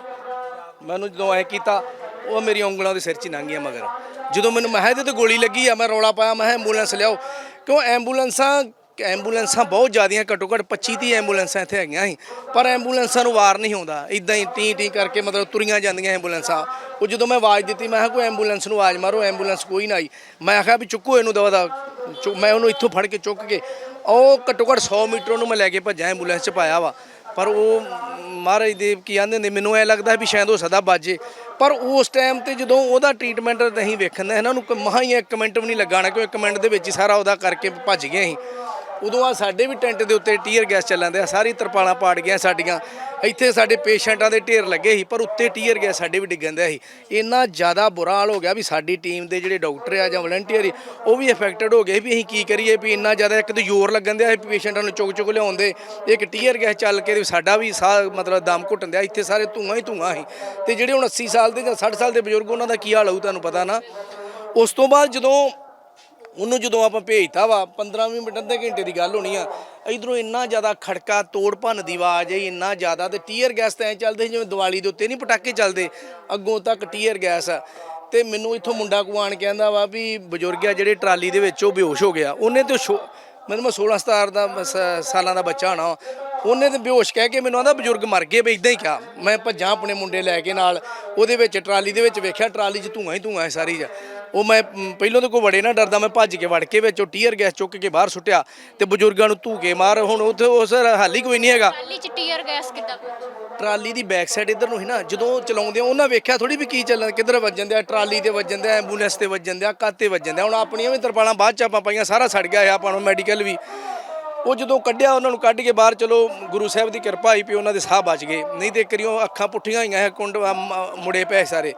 ਮੈਨੂੰ ਜਦੋਂ ਐ ਕੀਤਾ, ਉਹ ਮੇਰੀ ਉਂਗਲਾਂ ਦੇ ਸਿਰ 'ਚ ਹੀ ਲੰਘ ਗਿਆ ਮਗਰ। ਜਦੋਂ ਮੈਨੂੰ ਮੈਂ ਇਹਦੇ ਤੇ ਗੋਲੀ ਲੱਗੀ ਆ, ਮੈਂ ਰੌਲਾ ਪਾਇਆ, ਮੈਂ ਕਿਹਾ ਐਂਬੂਲੈਂਸ ਲਿਆਓ। ਕਿਉਂ ਐਂਬੂਲੈਂਸਾਂ ਐਂਬੂਲੈਂਸਾਂ ਬਹੁਤ ਜ਼ਿਆਦੀਆਂ, ਘੱਟੋ ਘੱਟ 25 30 ਐਂਬੂਲੈਂਸਾਂ ਇੱਥੇ ਹੈਗੀਆਂ ਸੀ। ਪਰ ਐਂਬੂਲੈਂਸਾਂ ਨੂੰ ਵਾਰ ਨਹੀਂ ਆਉਂਦਾ ਇਦਾਂ ਹੀ ਟੀ ਟੀ ਕਰਕੇ ਮਤਲਬ ਤੁਰੀਆਂ ਜਾਂਦੀਆਂ ਐਂਬੂਲੈਂਸਾਂ। ਉਹ ਜਦੋਂ ਮੈਂ ਆਵਾਜ਼ ਦਿੱਤੀ, ਮੈਂ ਕਿਹਾ, ਕੋਈ ਐਂਬੂਲੈਂਸ ਨੂੰ ਆਵਾਜ਼ ਮਾਰੋ, ਐਂਬੂਲੈਂਸ ਕੋਈ ਨਾ ਆਈ। ਮੈਂ ਆਖਿਆ ਵੀ ਚੁੱਕੋ ਇਹਨੂੰ ਦਵਾ ਦਾ ਚੁ- ਮੈਂ ਉਹਨੂੰ ਇੱਥੋਂ ਫੜ ਕੇ ਚੁੱਕ ਕੇ, ਉਹ ਘੱਟੋ ਘੱਟ 100 ਮੀਟਰ ਉਹਨੂੰ ਮੈਂ ਲੈ ਕੇ ਭੱਜਾ ਐਂਬੂਲੈਂਸ 'ਚ ਪਾਇਆ ਵਾ। ਪਰ ਉਹ ਮਹਾਰਾਜ ਦੇਵ ਕੀ ਆਂਦੇ ਹੁੰਦੇ, ਮੈਨੂੰ ਐ ਲੱਗਦਾ ਵੀ ਸ਼ਾਇਦ ਉਹ ਸਦਾ ਬਾਜੇ। ਪਰ ਉਸ ਟਾਈਮ ਤੇ ਜਦੋਂ ਉਹਦਾ ਟ੍ਰੀਟਮੈਂਟ ਅਸੀਂ ਵੇਖਣ ਦੇ, ਇਹਨਾਂ ਨੂੰ ਮਹਾ ਹੀ ਇੱਕ ਮਿੰਟ ਵੀ ਨਹੀਂ ਲੱਗਾਣਾ ਕਿ ਇੱਕ ਮਿੰਟ ਦੇ ਵਿੱਚ ਹੀ ਸਾਰਾ ਉਹਦਾ ਕਰਕੇ ਭੱਜ ਗਏ ਅਸੀਂ। ਉਦੋਂ ਆ ਸਾਡੇ ਵੀ ਟੈਂਟ ਦੇ ਉੱਤੇ ਟੀਅਰ ਗੈਸ ਚੱਲਣ ਆ ਸਾਰੀ ਤਰਪਾਲਾਂ ਪਾੜ ਗਈਆਂ ਸਾਡੀਆਂ। ਇੱਥੇ ਸਾਡੇ ਪੇਸ਼ੈਂਟਾਂ ਦੇ ਢੇਰ ਲੱਗੇ ਸੀ, ਪਰ ਉੱਤੇ ਟੀਅਰ ਗੈਸ ਸਾਡੇ ਵੀ ਡਿੱਗਣ ਦਿਆ ਸੀ। ਇੰਨਾ ਜ਼ਿਆਦਾ ਬੁਰਾ ਹਾਲ ਹੋ ਗਿਆ ਵੀ ਸਾਡੀ ਟੀਮ ਦੇ ਜਿਹੜੇ ਡਾਕਟਰ ਆ ਜਾਂ ਵਲੰਟੀਅਰ ਉਹ ਵੀ ਅਫੈਕਟਡ ਹੋ ਗਏ ਵੀ ਅਸੀਂ ਕੀ ਕਰੀਏ, ਵੀ ਇੰਨਾ ਜ਼ਿਆਦਾ ਇੱਕ ਤਾਂ ਜ਼ੋਰ ਲੱਗਣ ਦਿਆ ਸੀ ਪੇਸ਼ੈਂਟਾਂ ਨੂੰ ਚੁੱਕ ਚੁੱਕ ਲਿਆਉਂਦੇ ਇੱਕ ਟੀਅਰ ਗੈਸ ਚੱਲ ਕੇ ਤੇ ਸਾਡਾ ਵੀ ਸਾਹ ਮਤਲਬ ਦਮ ਘੁੱਟਣ ਦਿਆ, ਇੱਥੇ ਸਾਰੇ ਧੂਆਂ ਹੀ ਧੂਆਂ ਸੀ। ਤੇ ਜਿਹੜੇ ਹੁਣ 80 ਸਾਲ ਦੇ ਜਾਂ 60 ਸਾਲ ਦੇ ਬਜ਼ੁਰਗ, ਉਹਨਾਂ ਦਾ ਕੀ ਹਾਲ ਹੋਊ ਤੁਹਾਨੂੰ ਪਤਾ ਨਾ? ਉਸ ਤੋਂ ਬਾਅਦ ਜਦੋਂ ਉਹਨੂੰ ਜਦੋਂ ਆਪਾਂ ਭੇਜਤਾ ਵਾ 15 ਮਿੰਟ, ਅੱਧੇ ਘੰਟੇ ਦੀ ਗੱਲ ਹੋਣੀ ਆ, ਇਧਰੋਂ ਇੰਨਾ ਜ਼ਿਆਦਾ ਖੜਕਾ, ਤੋੜ ਭੰਨ ਦੀ ਆਵਾਜ਼ ਹੈ ਇੰਨਾ ਜ਼ਿਆਦਾ, ਤੇ ਟੀਅਰ ਗੈਸ ਤਾਂ ਐ ਚੱਲਦੇ ਸੀ, ਜਿਵੇਂ ਦੀਵਾਲੀ ਦੇ ਉੱਤੇ ਨਹੀਂ ਪਟਾਕੇ ਚੱਲਦੇ, ਅੱਗੋਂ ਤੱਕ ਟੀਅਰ ਗੈਸ ਆ। ਤੇ ਮੈਨੂੰ ਇੱਥੋਂ ਮੁੰਡਾ ਕੁਆਣ ਕਹਿੰਦਾ ਵਾ ਵੀ ਬਜ਼ੁਰਗ ਆ ਜਿਹੜੇ ਟਰਾਲੀ ਦੇ ਵਿੱਚ ਉਹ ਬੇਹੋਸ਼ ਹੋ ਗਿਆ। ਉਹਨੇ ਤੇ ਸ਼ੋ- ਮੈਨੂੰ ਮੈਂ 16 17 ਦਾ ਸਾਲਾਂ ਦਾ ਬੱਚਾ ਹੋਣਾ ਉਹਨੇ ਤੇ ਬੇਹੋਸ਼ ਕਹਿ ਕੇ ਮੈਨੂੰ ਆਂਦਾ, ਬਜ਼ੁਰਗ ਮਰ ਗਏ ਵੀ ਇਦਾਂ ਹੀ ਕਿਹਾ। ਮੈਂ ਭੱਜਾਂ ਆਪਣੇ ਮੁੰਡੇ ਲੈ ਕੇ ਨਾਲ, ਉਹਦੇ ਵਿੱਚ, ਟਰਾਲੀ ਦੇ ਵਿੱਚ ਵੇਖਿਆ, ਟਰਾਲੀ 'ਚ ਧੂਆਂ ਹੀ ਧੂਆਂ ਸਾਰੀ 'ਚ। ਉਹ ਮੈਂ ਮ, ਪਹਿਲੋਂ ਤਾਂ ਕੋਈ ਵੜੇ ਨਾ ਡਰਦਾ ਮੈਂ ਭੱਜ ਕੇ ਵੜ ਕੇ ਵਿੱਚ ਟੀਅਰ ਗੈਸ ਚੁੱਕ ਕੇ ਬਾਹਰ ਸੁੱਟਿਆ ਤੇ ਬਜ਼ੁਰਗਾਂ ਨੂੰ ਧੂਕੇ ਮਾਰ ਹੁਣ ਉੱਥੇ ਉਸ ਹਾਲ ਹੀ ਕੋਈ ਨਹੀਂ ਹੈਗਾ। ਟਰਾਲੀ 'ਚ ਟੀਅਰ ਗੈਸ ਕਿੱਦਾਂ? ਪਹੁੰਚੀ ਟਰਾਲੀ ਦੀ ਬੈਕ ਸਾਈਡ ਇਧਰ ਨੂੰ ਸੀ ਨਾ ਜਦੋਂ ਚਲਾਉਂਦੇ ਆ, ਉਹਨਾਂ ਵੇਖਿਆ ਥੋੜੀ ਵੀ ਕੀ ਚੱਲਣ ਕਿੱਧਰ ਵੱਜਣ ਦਿਆ ਟਰਾਲੀ ਤੇ ਵੱਜਣ ਦਿਆ ਐਂਬੂਲੈਂਸ ਤੇ ਵੱਜਣ ਦਿਆ ਕਾਤੇ ਵੱਜਣ ਦਿਆ ਹੁਣ ਆਪਣੀਆਂ ਵੀ ਤਰਪਾਲਾਂ ਬਾਅਦ ਚ ਆਪਾਂ ਪਾਈਆਂ ਸਾਰਾ ਸੜ ਗਿਆ ਹੈ ਆਪਾਂ ਨੂੰ ਮੈਡੀਕਲ ਵੀ। ਉਹ ਜਦੋਂ ਕੱਢਿਆ ਉਹਨਾਂ ਨੂੰ ਕੱਢ ਕੇ ਬਾਹਰ ਚਲੋ ਗੁਰੂ ਸਾਹਿਬ ਦੀ ਕਿਰਪਾ ਹੋਈ ਵੀ ਉਹਨਾਂ ਦੇ ਸਾਹ ਬਚ ਗਏ। ਨਹੀਂ ਤੇ ਕਰਿਓ ਅੱਖਾਂ ਪੁੱਠੀਆਂ ਹੋਈਆਂ ਹੈ ਕੁੰਡ ਮੁੜੇ ਪਏ ਸਾਰੇ।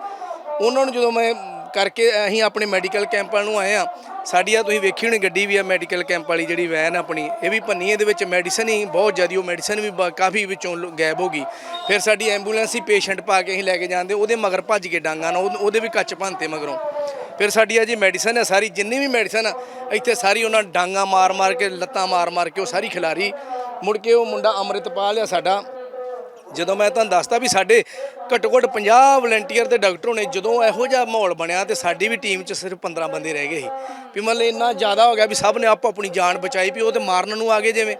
ਉਹਨਾਂ ਨੂੰ ਜਦੋਂ ਮੈਂ ਕਰਕੇ ਅਸੀਂ ਆਪਣੇ ਮੈਡੀਕਲ ਕੈਂਪਾਂ ਨੂੰ ਆਏ ਆ ਸਾਡੀ ਆ ਤੁਸੀਂ ਵੇਖੀ ਹੋਣੀ ਗੱਡੀ ਵੀ ਆ ਮੈਡੀਕਲ ਕੈਂਪ ਵਾਲੀ ਜਿਹੜੀ ਵੈਨ ਆਪਣੀ, ਇਹ ਵੀ ਭੰਨੀ, ਇਹਦੇ ਵਿੱਚ ਮੈਡੀਸਨ ਹੀ ਬਹੁਤ ਜ਼ਿਆਦੀ, ਉਹ ਮੈਡੀਸਨ ਵੀ ਬ- ਕਾਫੀ ਵਿੱਚੋਂ ਲੁ- ਗਾਇਬ ਹੋ ਗਈ। ਫਿਰ ਸਾਡੀ ਐਂਬੂਲੈਂਸ ਹੀ ਪੇਸ਼ੈਂਟ ਪਾ ਕੇ ਅਸੀਂ ਲੈ ਕੇ ਜਾਂਦੇ, ਉਹਦੇ ਮਗਰ ਭੱਜ ਕੇ ਡਾਂਗਾ ਨਾਲ ਉਹਦੇ- ਵੀ ਕੱਚ ਭੰਨਤੇ ਮਗਰੋਂ। ਫਿਰ ਸਾਡੀ ਆ ਜੀ ਮੈਡੀਸਨ ਆ, ਸਾਰੀ ਜਿੰਨੀ ਵੀ ਮੈਡੀਸਨ ਆ, ਇੱਥੇ ਸਾਰੀ ਉਹਨਾਂ ਡਾਂਗਾ ਮਾਰ ਮਾਰ ਕੇ, ਲੱਤਾਂ ਮਾਰ ਮਾਰ ਕੇ ਉਹ ਸਾਰੀ ਖਿਲਾਰੀ, ਮੁੜ ਕੇ ਉਹ ਮੁੰਡਾ ਅੰਮ੍ਰਿਤਪਾਲ ਆ ਸਾਡਾ ਜਦੋਂ ਮੈਂ ਤੁਹਾਨੂੰ ਦੱਸਦਾ ਵੀ ਸਾਡੇ ਘੱਟੋ ਘੱਟ 50 ਵਲੰਟੀਅਰ ਤੇ ਡਾਕਟਰ ਨੇ ਜਦੋਂ ਇਹੋ ਜਿਹਾ ਮਾਹੌਲ ਬਣਿਆ ਤੇ ਸਾਡੀ ਵੀ ਟੀਮ 'ਚ ਸਿਰਫ 15 ਬੰਦੇ ਰਹਿ ਗਏ ਸੀ। ਵੀ ਮਤਲਬ ਇੰਨਾ ਜ਼ਿਆਦਾ ਹੋ ਗਿਆ ਵੀ ਸਭ ਨੇ ਆਪੋ ਆਪਣੀ ਜਾਨ ਬਚਾਈ ਵੀ ਉਹ ਤੇ ਮਾਰਨ ਨੂੰ ਆ ਗਏ ਜਿਵੇਂ।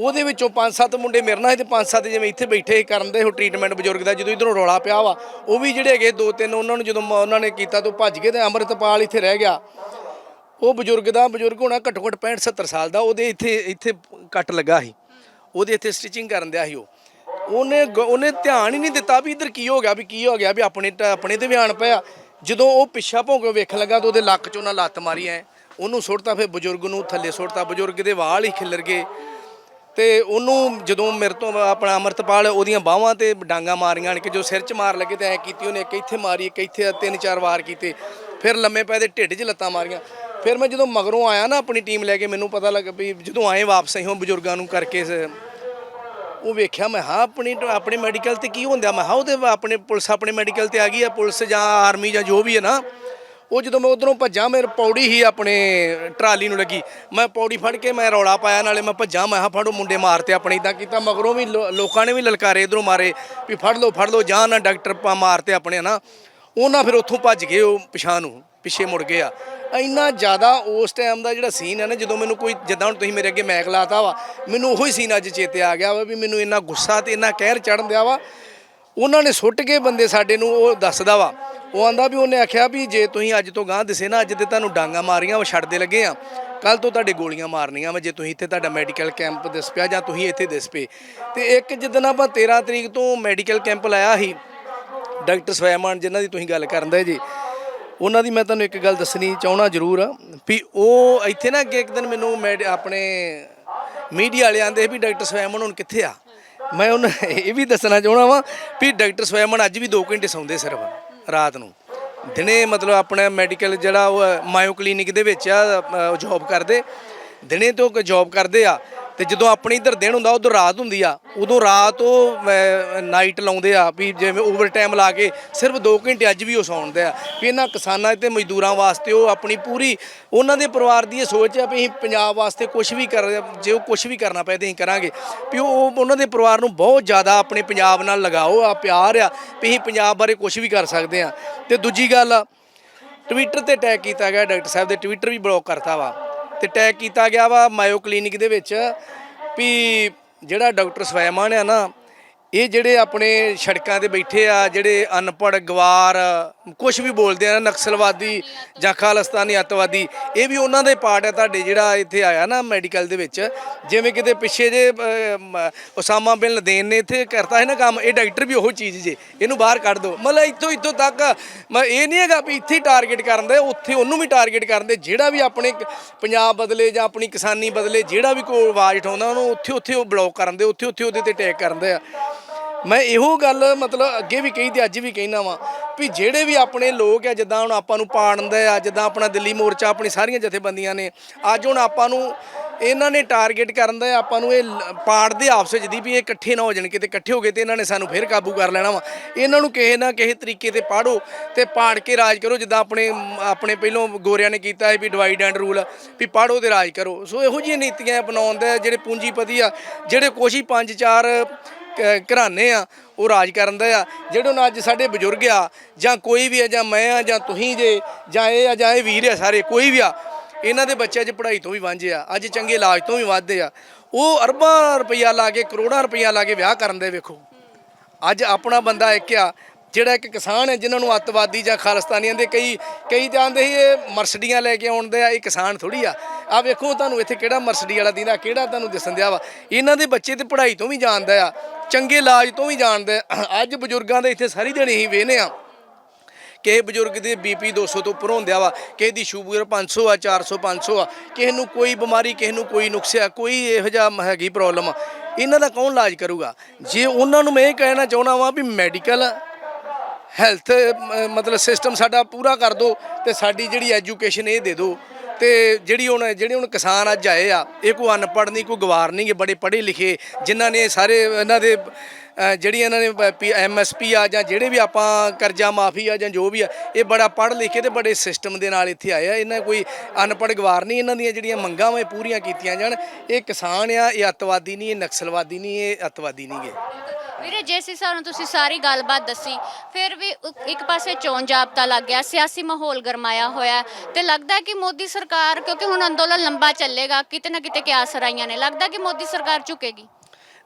ਉਹਦੇ ਵਿੱਚੋਂ ਪੰਜ ਸੱਤ ਮੁੰਡੇ ਮੇਰੇ ਨਾਲ ਸੀ ਤੇ ਪੰਜ ਸੱਤ ਜਿਵੇਂ ਇੱਥੇ ਬੈਠੇ ਸੀ ਕਰਨ ਦੇ, ਉਹ ਟ੍ਰੀਟਮੈਂਟ ਬਜ਼ੁਰਗ ਦਾ, ਜਦੋਂ ਇਧਰੋਂ ਰੌਲਾ ਪਿਆ ਵਾ, ਉਹ ਵੀ ਜਿਹੜੇ ਹੈਗੇ ਦੋ ਤਿੰਨ ਉਹਨਾਂ ਨੂੰ ਜਦੋਂ ਮ- ਉਹਨਾਂ ਨੇ ਕੀਤਾ ਤਾਂ ਉਹ ਭੱਜ ਗਏ ਤੇ ਅੰਮ੍ਰਿਤਪਾਲ ਇੱਥੇ ਰਹਿ ਗਿਆ। ਉਹ ਬਜ਼ੁਰਗ ਦਾ ਬਜ਼ੁਰਗ ਹੋਣਾ ਘੱਟੋ ਘੱਟ 65 70 ਸਾਲ ਦਾ, ਉਹਦੇ ਇੱਥੇ ਇੱਥੇ ਕੱਟ ਲੱਗਾ ਸੀ। ਉਹਦੇ ਇੱਥੇ ਸਟਿਚਿੰਗ ਕਰਨ ਦਿਆ ਸੀ ਉਹ। ਉਹਨੇ ਗ- ਉਹਨੇ ਧਿਆਨ ਹੀ ਨਹੀਂ ਦਿੱਤਾ ਵੀ ਇੱਧਰ ਕੀ ਹੋ ਗਿਆ, ਵੀ ਕੀ ਹੋ ਗਿਆ, ਵੀ ਆਪਣੇ ਟ- ਆਪਣੇ ਤੇ ਵੀ ਆਣ ਪਿਆ। ਜਦੋਂ ਉਹ ਪਿੱਛਾ ਭੌਂ ਕੇ ਵੇਖਣ ਲੱਗਾ ਤਾਂ ਉਹਦੇ ਲੱਕ 'ਚ ਉਹਨਾਂ ਲੱਤ ਮਾਰੀ ਐ। ਉਹਨੂੰ ਸੁੱਟਤਾ, ਫਿਰ ਬਜ਼ੁਰਗ ਨੂੰ ਥੱਲੇ ਸੁੱਟਤਾ, ਬਜ਼ੁਰਗ ਦੇ ਵਾਲ ਹੀ ਖਿਲਰ ਗਏ। ਤੇ ਉਹਨੂੰ ਜਦੋਂ ਮੇਰੇ ਤੋਂ ਆਪਣਾ ਅਮਰਤਪਾਲ ਉਹਦੀਆਂ ਬਾਹਾਂ ਤੇ ਡਾਂਗਾ ਮਾਰੀਆਂ ਆਣ ਕੇ ਜੋ ਸਿਰ 'ਚ ਮਾਰ ਲੱਗੇ ਤੇ ਐ ਕੀਤੀ, ਉਹਨੇ ਇੱਕ ਇੱਥੇ ਮਾਰੀ, ਇੱਕ ਇੱਥੇ ਤਿੰਨ ਚਾਰ ਵਾਰ ਕੀਤੇ। ਫਿਰ ਲੰਮੇ ਪੈ ਦੇ ਢਿੱਡ 'ਚ ਲੱਤਾਂ ਮਾਰੀਆਂ। ਫਿਰ ਮੈਂ ਜਦੋਂ ਮਗਰੋਂ ਆਇਆ ਨਾ ਆਪਣੀ ਟੀਮ ਲੈ ਕੇ, ਮੈਨੂੰ ਪਤਾ ਲੱਗਾ ਵੀ ਜਦੋਂ ਆਏ ਵਾਪਸ, ਅਸੀਂ ਉਹ ਬਜ਼ੁਰਗਾਂ ਨੂੰ ਕਰਕੇ ਸ- ਉਹ ਵੇਖਿਆ, ਮੈਂ ਹਾਂ ਆਪਣੀ ਆਪਣੇ ਮੈਡੀਕਲ ਤੇ ਕੀ ਹੁੰਦਾ? ਮੈਂ ਹਾਂ ਉਹਦੇ ਆਪਣੇ ਪੁਲਿਸ, ਆਪਣੇ ਮੈਡੀਕਲ ਤੇ ਆ ਗਈ ਆ, ਪੁਲਿਸ ਜਾਂ ਆਰਮੀ ਜਾਂ ਜੋ ਵੀ ਹੈ ਨਾ, ਉਹ ਜਦੋਂ ਮੈਂ ਉਧਰੋਂ ਭੱਜਾਂ ਮੇਰੇ ਪੌੜੀ ਹੀ ਆਪਣੇ ਟਰਾਲੀ ਨੂੰ ਲੱਗੀ। ਮੈਂ ਪੌੜੀ ਫੜ ਕੇ ਮੈਂ ਰੌਲਾ ਪਾਇਆ, ਨਾਲੇ ਮੈਂ ਭੱਜਾਂ, ਮੈਂ ਹਾਂ ਫੜੋ ਮੁੰਡੇ ਮਾਰਤੇ ਆਪਣੇ ਇਦਾਂ ਕੀਤਾ, ਮਗਰੋਂ ਵੀ ਲੋ- ਲੋਕਾਂ ਨੇ ਵੀ ਲਲਕਾਰੇ ਇਧਰੋਂ ਮਾਰੇ ਵੀ ਫੜ ਲਓ ਫੜ ਲਓ, ਜਾਂ ਨਾ ਡਾਕਟਰ ਪਾ, ਮਾਰਤੇ ਆਪਣੇ ਨਾ ਉਹਨਾਂ ਫਿਰ ਉੱਥੋਂ ਭੱਜ ਗਏ ਉਹ ਪਿਛਾਂ ਨੂੰ, ਪਿੱਛੇ ਮੁੜ ਗਏ ਆ। ਇੰਨਾ ਜ਼ਿਆਦਾ ਉਸ ਟਾਈਮ ਦਾ ਜਿਹੜਾ ਸੀਨ ਹੈ ਨਾ, ਜਦੋਂ ਮੈਨੂੰ ਕੋਈ, ਜਿੱਦਾਂ ਹੁਣ ਤੁਸੀਂ ਮੇਰੇ ਅੱਗੇ ਮੈਕ ਲਾਤਾ ਵਾ, ਮੈਨੂੰ ਉਹੀ ਸੀਨ ਅੱਜ ਚੇਤੇ ਆ ਗਿਆ ਵਾ ਵੀ ਮੈਨੂੰ ਇੰਨਾ ਗੁੱਸਾ ਤੇ ਇੰਨਾ ਕਹਿਰ ਚੜਨ ਦਿਆ ਵਾ। ਉਹਨਾਂ ਨੇ ਸੁੱਟ ਕੇ ਬੰਦੇ ਸਾਡੇ ਨੂੰ ਉਹ ਦੱਸਦਾ ਵਾ। ਉਹ ਆਂਦਾ ਵੀ ਉਹਨੇ ਆਖਿਆ ਵੀ ਜੇ ਤੁਸੀਂ ਅੱਜ ਤੋਂ ਗਾਂ ਦਿਸੇ ਨਾ, ਅੱਜ ਤੇ ਤੁਹਾਨੂੰ ਡਾਂਗਾ ਮਾਰੀਆਂ ਉਹ ਛੱਡਦੇ ਲੱਗੇ ਆ। ਕੱਲ ਤੋਂ ਤੁਹਾਡੇ ਗੋਲੀਆਂ ਮਾਰਨੀਆਂ ਵਾ, ਜੇ ਤੁਸੀਂ ਇੱਥੇ ਤੁਹਾਡਾ ਮੈਡੀਕਲ ਕੈਂਪ ਦਿਸ ਪਿਆ ਜਾਂ ਤੁਸੀਂ ਇੱਥੇ ਦਿਸ ਪਏ। ਤੇ ਇੱਕ ਜਿੱਦਣ ਆਪਾਂ 13 ਤਰੀਕ ਤੋਂ ਮੈਡੀਕਲ ਕੈਂਪ ਲਾਇਆ ਸੀ ਡਾਕਟਰ ਸਵੈਮਾਨ ਜਿਨ੍ਹਾਂ ਦੀ ਤੁਸੀਂ ਗੱਲ ਕਰਨ ਦੇ ਜੀ, ਉਹਨਾਂ ਦੀ ਮੈਂ ਤੁਹਾਨੂੰ ਇੱਕ ਗੱਲ ਦੱਸਣੀ ਚਾਹਣਾ ਜ਼ਰੂਰ ਆ ਵੀ ਉਹ ਇੱਥੇ ਨਾ ਅੱਗੇ ਇੱਕ ਦਿਨ ਮੈਨੂੰ ਮੈਡ- ਆਪਣੇ ਮੀਡੀਆ ਵਾਲੇ ਆਂਦੇ ਵੀ ਡਾਕਟਰ ਸਵੈਮਨ ਹੁਣ ਕਿੱਥੇ ਆ। ਮੈਂ ਉਹਨਾਂ ਇਹ ਵੀ ਦੱਸਣਾ ਚਾਹਣਾ ਵਾਂ ਵੀ ਡਾਕਟਰ ਸਵੈਮਨ ਅੱਜ ਵੀ 2 ਘੰਟੇ ਸੌਂਦੇ ਸਿਰਫ ਰਾਤ ਨੂੰ। ਦਿਨੇ ਮਤਲਬ ਆਪਣਾ ਮੈਡੀਕਲ ਜਿਹੜਾ ਉਹ ਮਾਇਓ ਕਲੀਨਿਕ ਦੇ ਵਿੱਚ ਆ ਜੌਬ ਕਰਦੇ। ਦਿਨੇ ਤੋਂ ਜੌਬ ਕਰਦੇ ਆ। ਤੇ ਜਦੋਂ ਆਪਣੇ ਇੱਧਰ ਦਿਨ ਹੁੰਦਾ ਉਧਰ ਰਾਤ ਹੁੰਦੀ ਆ। ਉਦੋਂ ਰਾਤ ਉਹ ਨਾਈਟ ਲਾਉਂਦੇ ਆ ਵੀ ਜਿਵੇਂ ਓਵਰ ਟਾਈਮ ਲਾ ਕੇ ਸਿਰਫ 2 ਘੰਟੇ ਅੱਜ ਵੀ ਉਹ ਸੌਂਦੇ ਆ। ਵੀ ਇਹਨਾਂ ਕਿਸਾਨਾਂ ਤੇ ਮਜ਼ਦੂਰਾਂ ਵਾਸਤੇ ਉਹ ਆਪਣੀ ਪੂਰੀ, ਉਹਨਾਂ ਦੇ ਪਰਿਵਾਰ ਦੀ ਇਹ ਸੋਚ ਆ ਵੀ ਅਸੀਂ ਪੰਜਾਬ ਵਾਸਤੇ ਕੁਝ ਵੀ ਕਰ, ਜੇ ਉਹ ਕੁਝ ਵੀ ਕਰਨਾ ਪਏ ਤੇ ਅਸੀਂ ਕਰਾਂਗੇ। ਵੀ ਉਹ ਉਹਨਾਂ ਦੇ ਪਰਿਵਾਰ ਨੂੰ ਬਹੁਤ ਜ਼ਿਆਦਾ ਆਪਣੇ ਪੰਜਾਬ ਨਾਲ ਲਗਾਓ, ਆ ਪਿਆਰ ਆ ਵੀ ਅਸੀਂ ਪੰਜਾਬ ਬਾਰੇ ਕੁਝ ਵੀ ਕਰ ਸਕਦੇ ਆ। ਤੇ ਦੂਜੀ ਗੱਲ ਟਵਿੱਟਰ ਤੇ ਅਟੈਕ ਕੀਤਾ ਗਿਆ ਡਾਕਟਰ ਸਾਹਿਬ ਦੇ ਟਵਿੱਟਰ ਵੀ ਬਲੌਕ ਕਰਤਾ ਵਾ। ਤੇ ਟੈਗ ਕੀਤਾ ਗਿਆ ਵਾ ਮਾਇਓ ਕਲੀਨਿਕ ਦੇ ਵਿੱਚ ਵੀ ਜਿਹੜਾ ਡਾਕਟਰ ਸਵੈਮਾਨ ਆ ਨਾ ਇਹ ਜਿਹੜੇ ਆਪਣੇ ਸੜਕਾਂ ਤੇ ਬੈਠੇ ਆ ਜਿਹੜੇ ਅਨਪੜ੍ਹ ਗਵਾਰ ਕੁਝ ਵੀ ਬੋਲਦੇ ਆ ਨਕਸਲਵਾਦੀ ਜਾਂ ਖਾਲਸਤਾਨੀ ਅੱਤਵਾਦੀ ਇਹ ਵੀ ਉਹਨਾਂ ਦੇ ਪਾਰਟ ਆ ਤੁਹਾਡੇ ਜਿਹੜਾ ਇੱਥੇ ਆਇਆ ਨਾ ਮੈਡੀਕਲ ਦੇ ਵਿੱਚ। ਜਿਵੇਂ ਕਿਤੇ ਪਿੱਛੇ ਜੇ ਅਹ, ਉਸਾਮਾ ਬਿਨ ਲਦੇਨ ਨੇ ਇੱਥੇ ਕਰਤਾ ਹੈ ਨਾ ਕੰਮ ਇਹ ਡਾਕਟਰ ਵੀ ਉਹ ਚੀਜ਼ ਜੇ ਇਹਨੂੰ ਬਾਹਰ ਕੱਢ ਦਿਓ ਮਤਲਬ ਇੱਥੋਂ ਇੱਥੋਂ ਤੱਕ ਮੈਂ ਇਹ ਨਹੀਂ ਹੈਗਾ ਵੀ ਇੱਥੇ ਟਾਰਗੇਟ ਕਰਨ ਦੇ ਉੱਥੇ ਉਹਨੂੰ ਵੀ ਟਾਰਗੇਟ ਕਰਨ ਦੇ ਜਿਹੜਾ ਵੀ ਆਪਣੇ ਪੰਜਾਬ ਬਦਲੇ ਜਾਂ ਆਪਣੀ ਕਿਸਾਨੀ ਬਦਲੇ ਜਿਹੜਾ ਵੀ ਕੋਈ ਆਵਾਜ਼ ਉਠਾਉਂਦਾ ਉਹਨੂੰ ਉੱਥੇ ਉੱਥੇ ਉਹ ਬਲੌਕ ਕਰਨ ਦੇ ਉੱਥੇ ਉੱਥੇ ਉਹਦੇ ਤੇ ਅਟੈਕ ਕਰਦੇ ਆ। ਮੈਂ ਇਹੋ ਗੱਲ ਮਤਲਬ ਅੱਗੇ ਵੀ ਕਹੀ ਤੇ ਅੱਜ ਵੀ ਕਹਿਣਾ ਵਾਂ ਵੀ ਜਿਹੜੇ ਵੀ ਆਪਣੇ ਲੋਕ ਆ, ਜਿੱਦਾਂ ਹੁਣ ਆਪਾਂ ਨੂੰ ਪਾੜਨਦੇ ਆ, ਜਿੱਦਾਂ ਆਪਣਾ ਦਿੱਲੀ ਮੋਰਚਾ, ਆਪਣੀ ਸਾਰੀਆਂ ਜਥੇਬੰਦੀਆਂ ਨੇ, ਅੱਜ ਹੁਣ ਆਪਾਂ ਨੂੰ ਇਹਨਾਂ ਨੇ ਟਾਰਗੇਟ ਕਰਨ ਦਾ ਆਪਾਂ ਨੂੰ ਇਹ ਲ- ਪਾੜਦੇ ਆਪਸ ਵਿੱਚ ਦੀ ਵੀ ਇਹ ਇਕੱਠੇ ਨਾ ਹੋ ਜਾਣ, ਕਿਤੇ ਇਕੱਠੇ ਹੋ ਗਏ ਤੇ ਇਹਨਾਂ ਨੇ ਸਾਨੂੰ ਫਿਰ ਕਾਬੂ ਕਰ ਲੈਣਾ ਵਾ। ਇਹਨਾਂ ਨੂੰ ਕਿਸੇ ਨਾ ਕਿਸੇ ਤਰੀਕੇ ਤੇ ਪਾੜੋ ਤੇ ਪਾੜ ਕੇ ਰਾਜ ਕਰੋ, ਜਿੱਦਾਂ ਆਪਣੇ ਆਪਣੇ ਪਹਿਲੋਂ ਗੋਰਿਆਂ ਨੇ ਕੀਤਾ ਹੈ ਵੀ ਡਿਵਾਈਡ ਐਂਡ ਰੂਲ ਵੀ ਪਾੜੋ ਤੇ ਰਾਜ ਕਰੋ। ਸੋ ਇਹੋ ਜਿਹੀਆਂ ਨੀਤੀਆਂ ਅਪਣਾਉਂਦੇ ਆ, ਜਿਹੜੇ ਪੂੰਜੀਪਤੀ ਆ, ਜਿਹੜੇ ਕੋਸ਼ੀ ਪੰਜ ਚਾਰ ਘਰਾਣੇ ਆ, ਉਹ ਰਾਜ ਕਰਨ ਦਾ ਆ। ਜਿਹੜੇ ਹੁਣ ਅੱਜ ਸਾਡੇ ਬਜ਼ੁਰਗ ਆ, ਜਾਂ ਕੋਈ ਵੀ ਆ, ਜਾਂ ਮੈਂ ਆ, ਜਾਂ ਤੁਸੀਂ ਜੇ, ਜਾਂ ਇਹ ਆ, ਜਾਂ ਇਹ ਵੀਰ ਆ ਸਾਰੇ, ਕੋਈ ਵੀ ਆ, ਇਹਨਾਂ ਦੇ ਬੱਚੇ ਅੱਜ ਪੜ੍ਹਾਈ ਤੋਂ ਵੀ ਵਾਂਝੇ ਆ। ਅੱਜ ਚੰਗੇ ਇਲਾਜ ਤੋਂ ਵੀ ਵਾਧੇ ਆ। ਉਹ ਅਰਬਾਂ ਰੁਪਈਆ ਲਾ ਕੇ, ਕਰੋੜਾਂ ਰੁਪਈਆ ਲਾ ਕੇ ਵਿਆਹ ਕਰਨ ਦੇ ਵੇਖੋ। ਅੱਜ ਆਪਣਾ ਬੰਦਾ ਇੱਕ ਆ ਜਿਹੜਾ ਇੱਕ ਕਿਸਾਨ ਹੈ, ਜਿਨ੍ਹਾਂ ਨੂੰ ਅੱਤਵਾਦੀ ਜਾਂ ਖਾਲਿਸਤਾਨੀਆਂ ਦੇ ਕਈ ਕਈ ਤਾਂ ਜਾਣਦੇ ਸੀ, ਇਹ ਮਰਸਡੀਆਂ ਲੈ ਕੇ ਆਉਂਦੇ ਆ, ਇਹ ਕਿਸਾਨ ਥੋੜੀ ਆ। ਆ ਵੇਖੋ ਤੁਹਾਨੂੰ ਇੱਥੇ ਕਿਹੜਾ ਮਰਸਡੀ ਵਾਲਾ ਦਿੰਦਾ ਕਿਹੜਾ ਤੁਹਾਨੂੰ ਦਿਸਣ ਦਿਆ ਵਾ। ਇਹਨਾਂ ਦੇ ਬੱਚੇ ਤੇ ਪੜ੍ਹਾਈ ਤੋਂ ਵੀ ਜਾਣਦਾ ਆ, ਚੰਗੇ ਇਲਾਜ ਤੋਂ ਵੀ ਜਾਣਦਾ ਅੱਜ ਬਜ਼ੁਰਗਾਂ ਦੇ ਇੱਥੇ ਸਾਰੀ ਦਿਨ ਹੀ ਵੇਹਨੇ ਆ ਕਿਸੇ ਬਜ਼ੁਰਗ ਦੇ ਬੀਪੀ 200 ਤੋਂ ਉੱਪਰ ਹੁੰਦਿਆ ਵਾ, ਕਿਸੇ ਦੀ ਸ਼ੂਗਰ 500 ਆ 400 500 ਆ, ਕਿਸੇ ਨੂੰ ਕੋਈ ਬਿਮਾਰੀ, ਕਿਸੇ ਨੂੰ ਕੋਈ ਨੁਕਸਿਆ ਕੋਈ ਇਹੋ ਜਿਹਾ ਹੈਗੀ ਪ੍ਰੋਬਲਮ ਇਹਨਾਂ ਦਾ ਕੌਣ ਇਲਾਜ ਕਰੂਗਾ? ਜੇ ਉਹਨਾਂ ਨੂੰ ਮੈਂ ਇਹ ਕਹਿਣਾ ਚਾਹੁੰਦਾ ਵਾਂ ਵੀ ਮੈਡੀਕਲ ਹੈਲਥ ਮਤਲਬ ਸਿਸਟਮ ਸਾਡਾ ਪੂਰਾ ਕਰ ਦਿਓ ਤੇ ਸਾਡੀ ਜਿਹੜੀ ਐਜੂਕੇਸ਼ਨ ਇਹ ਦੇ ਦਿਓ ਤੇ ਜਿਹੜੀ ਹੁਣ, ਜਿਹੜੇ ਹੁਣ ਕਿਸਾਨ ਅੱਜ ਆਏ ਆ, ਇਹ ਕੋਈ ਅਨਪੜ੍ਹ ਨਹੀਂ, ਕੋਈ ਗਵਾਰ ਨਹੀਂ ਬੜੇ ਪੜ੍ਹੇ ਲਿਖੇ, ਜਿਨ੍ਹਾਂ ਨੇ ਸਾਰੇ ਇਹਨਾਂ ਦੇ ਜਿਹੜੀ ਇਹਨਾਂ ਨੇ ਐਮਐਸਪੀ ਆ ਜਾਂ ਜਿਹੜੇ ਵੀ ਆਪਾਂ ਕਰਜ਼ਾ ਮਾਫੀ ਆ ਜਾਂ ਜੋ ਵੀ ਆ, ਇਹ ਬੜਾ ਪੜ੍ਹ ਲਿਖ ਕੇ ਤੇ ਬੜੇ ਸਿਸਟਮ ਦੇ ਨਾਲ ਇੱਥੇ ਆਏ ਆ। ਇਹਨਾਂ ਕੋਈ ਅਨਪੜ੍ਹ ਗਵਾਰ ਨਹੀਂ ਇਹਨਾਂ ਦੀਆਂ ਜਿਹੜੀਆਂ ਮੰਗਾਂ ਵਾ, ਇਹ ਪੂਰੀਆਂ ਕੀਤੀਆਂ ਜਾਣ। ਇਹ ਕਿਸਾਨ ਆ, ਇਹ ਅੱਤਵਾਦੀ ਨਹੀਂ, ਇਹ ਨਕਸਲਵਾਦੀ ਨਹੀਂ, ਇਹ ਅੱਤਵਾਦੀ ਨਹੀਂ ਗੇ। ਵੀਰੇ ਜਿਸ ਹਿਸਾਬ ਨਾਲ ਤੁਸੀਂ ਸਾਰੀ ਗੱਲਬਾਤ ਦੱਸੀ, ਫਿਰ ਵੀ ਇੱਕ ਪਾਸੇ ਚੋਣ ਜਾਬਤਾ ਲੱਗ ਗਿਆ, ਸਿਆਸੀ ਮਾਹੌਲ ਗਰਮਾਇਆ ਹੋਇਆ ਹੈ ਤੇ ਲੱਗਦਾ ਕਿ ਮੋਦੀ ਸਰਕਾਰ, ਕਿਉਂਕਿ ਹੁਣ ਅੰਦੋਲਨ ਲੰਬਾ ਚੱਲੇਗਾ, ਕਿਤੇ ਨਾ ਕਿਤੇ ਕਿਆਸ ਰਾਈਆਂ ਨੇ, ਲੱਗਦਾ ਕਿ ਮੋਦੀ ਸਰਕਾਰ ਝੁਕੇਗੀ?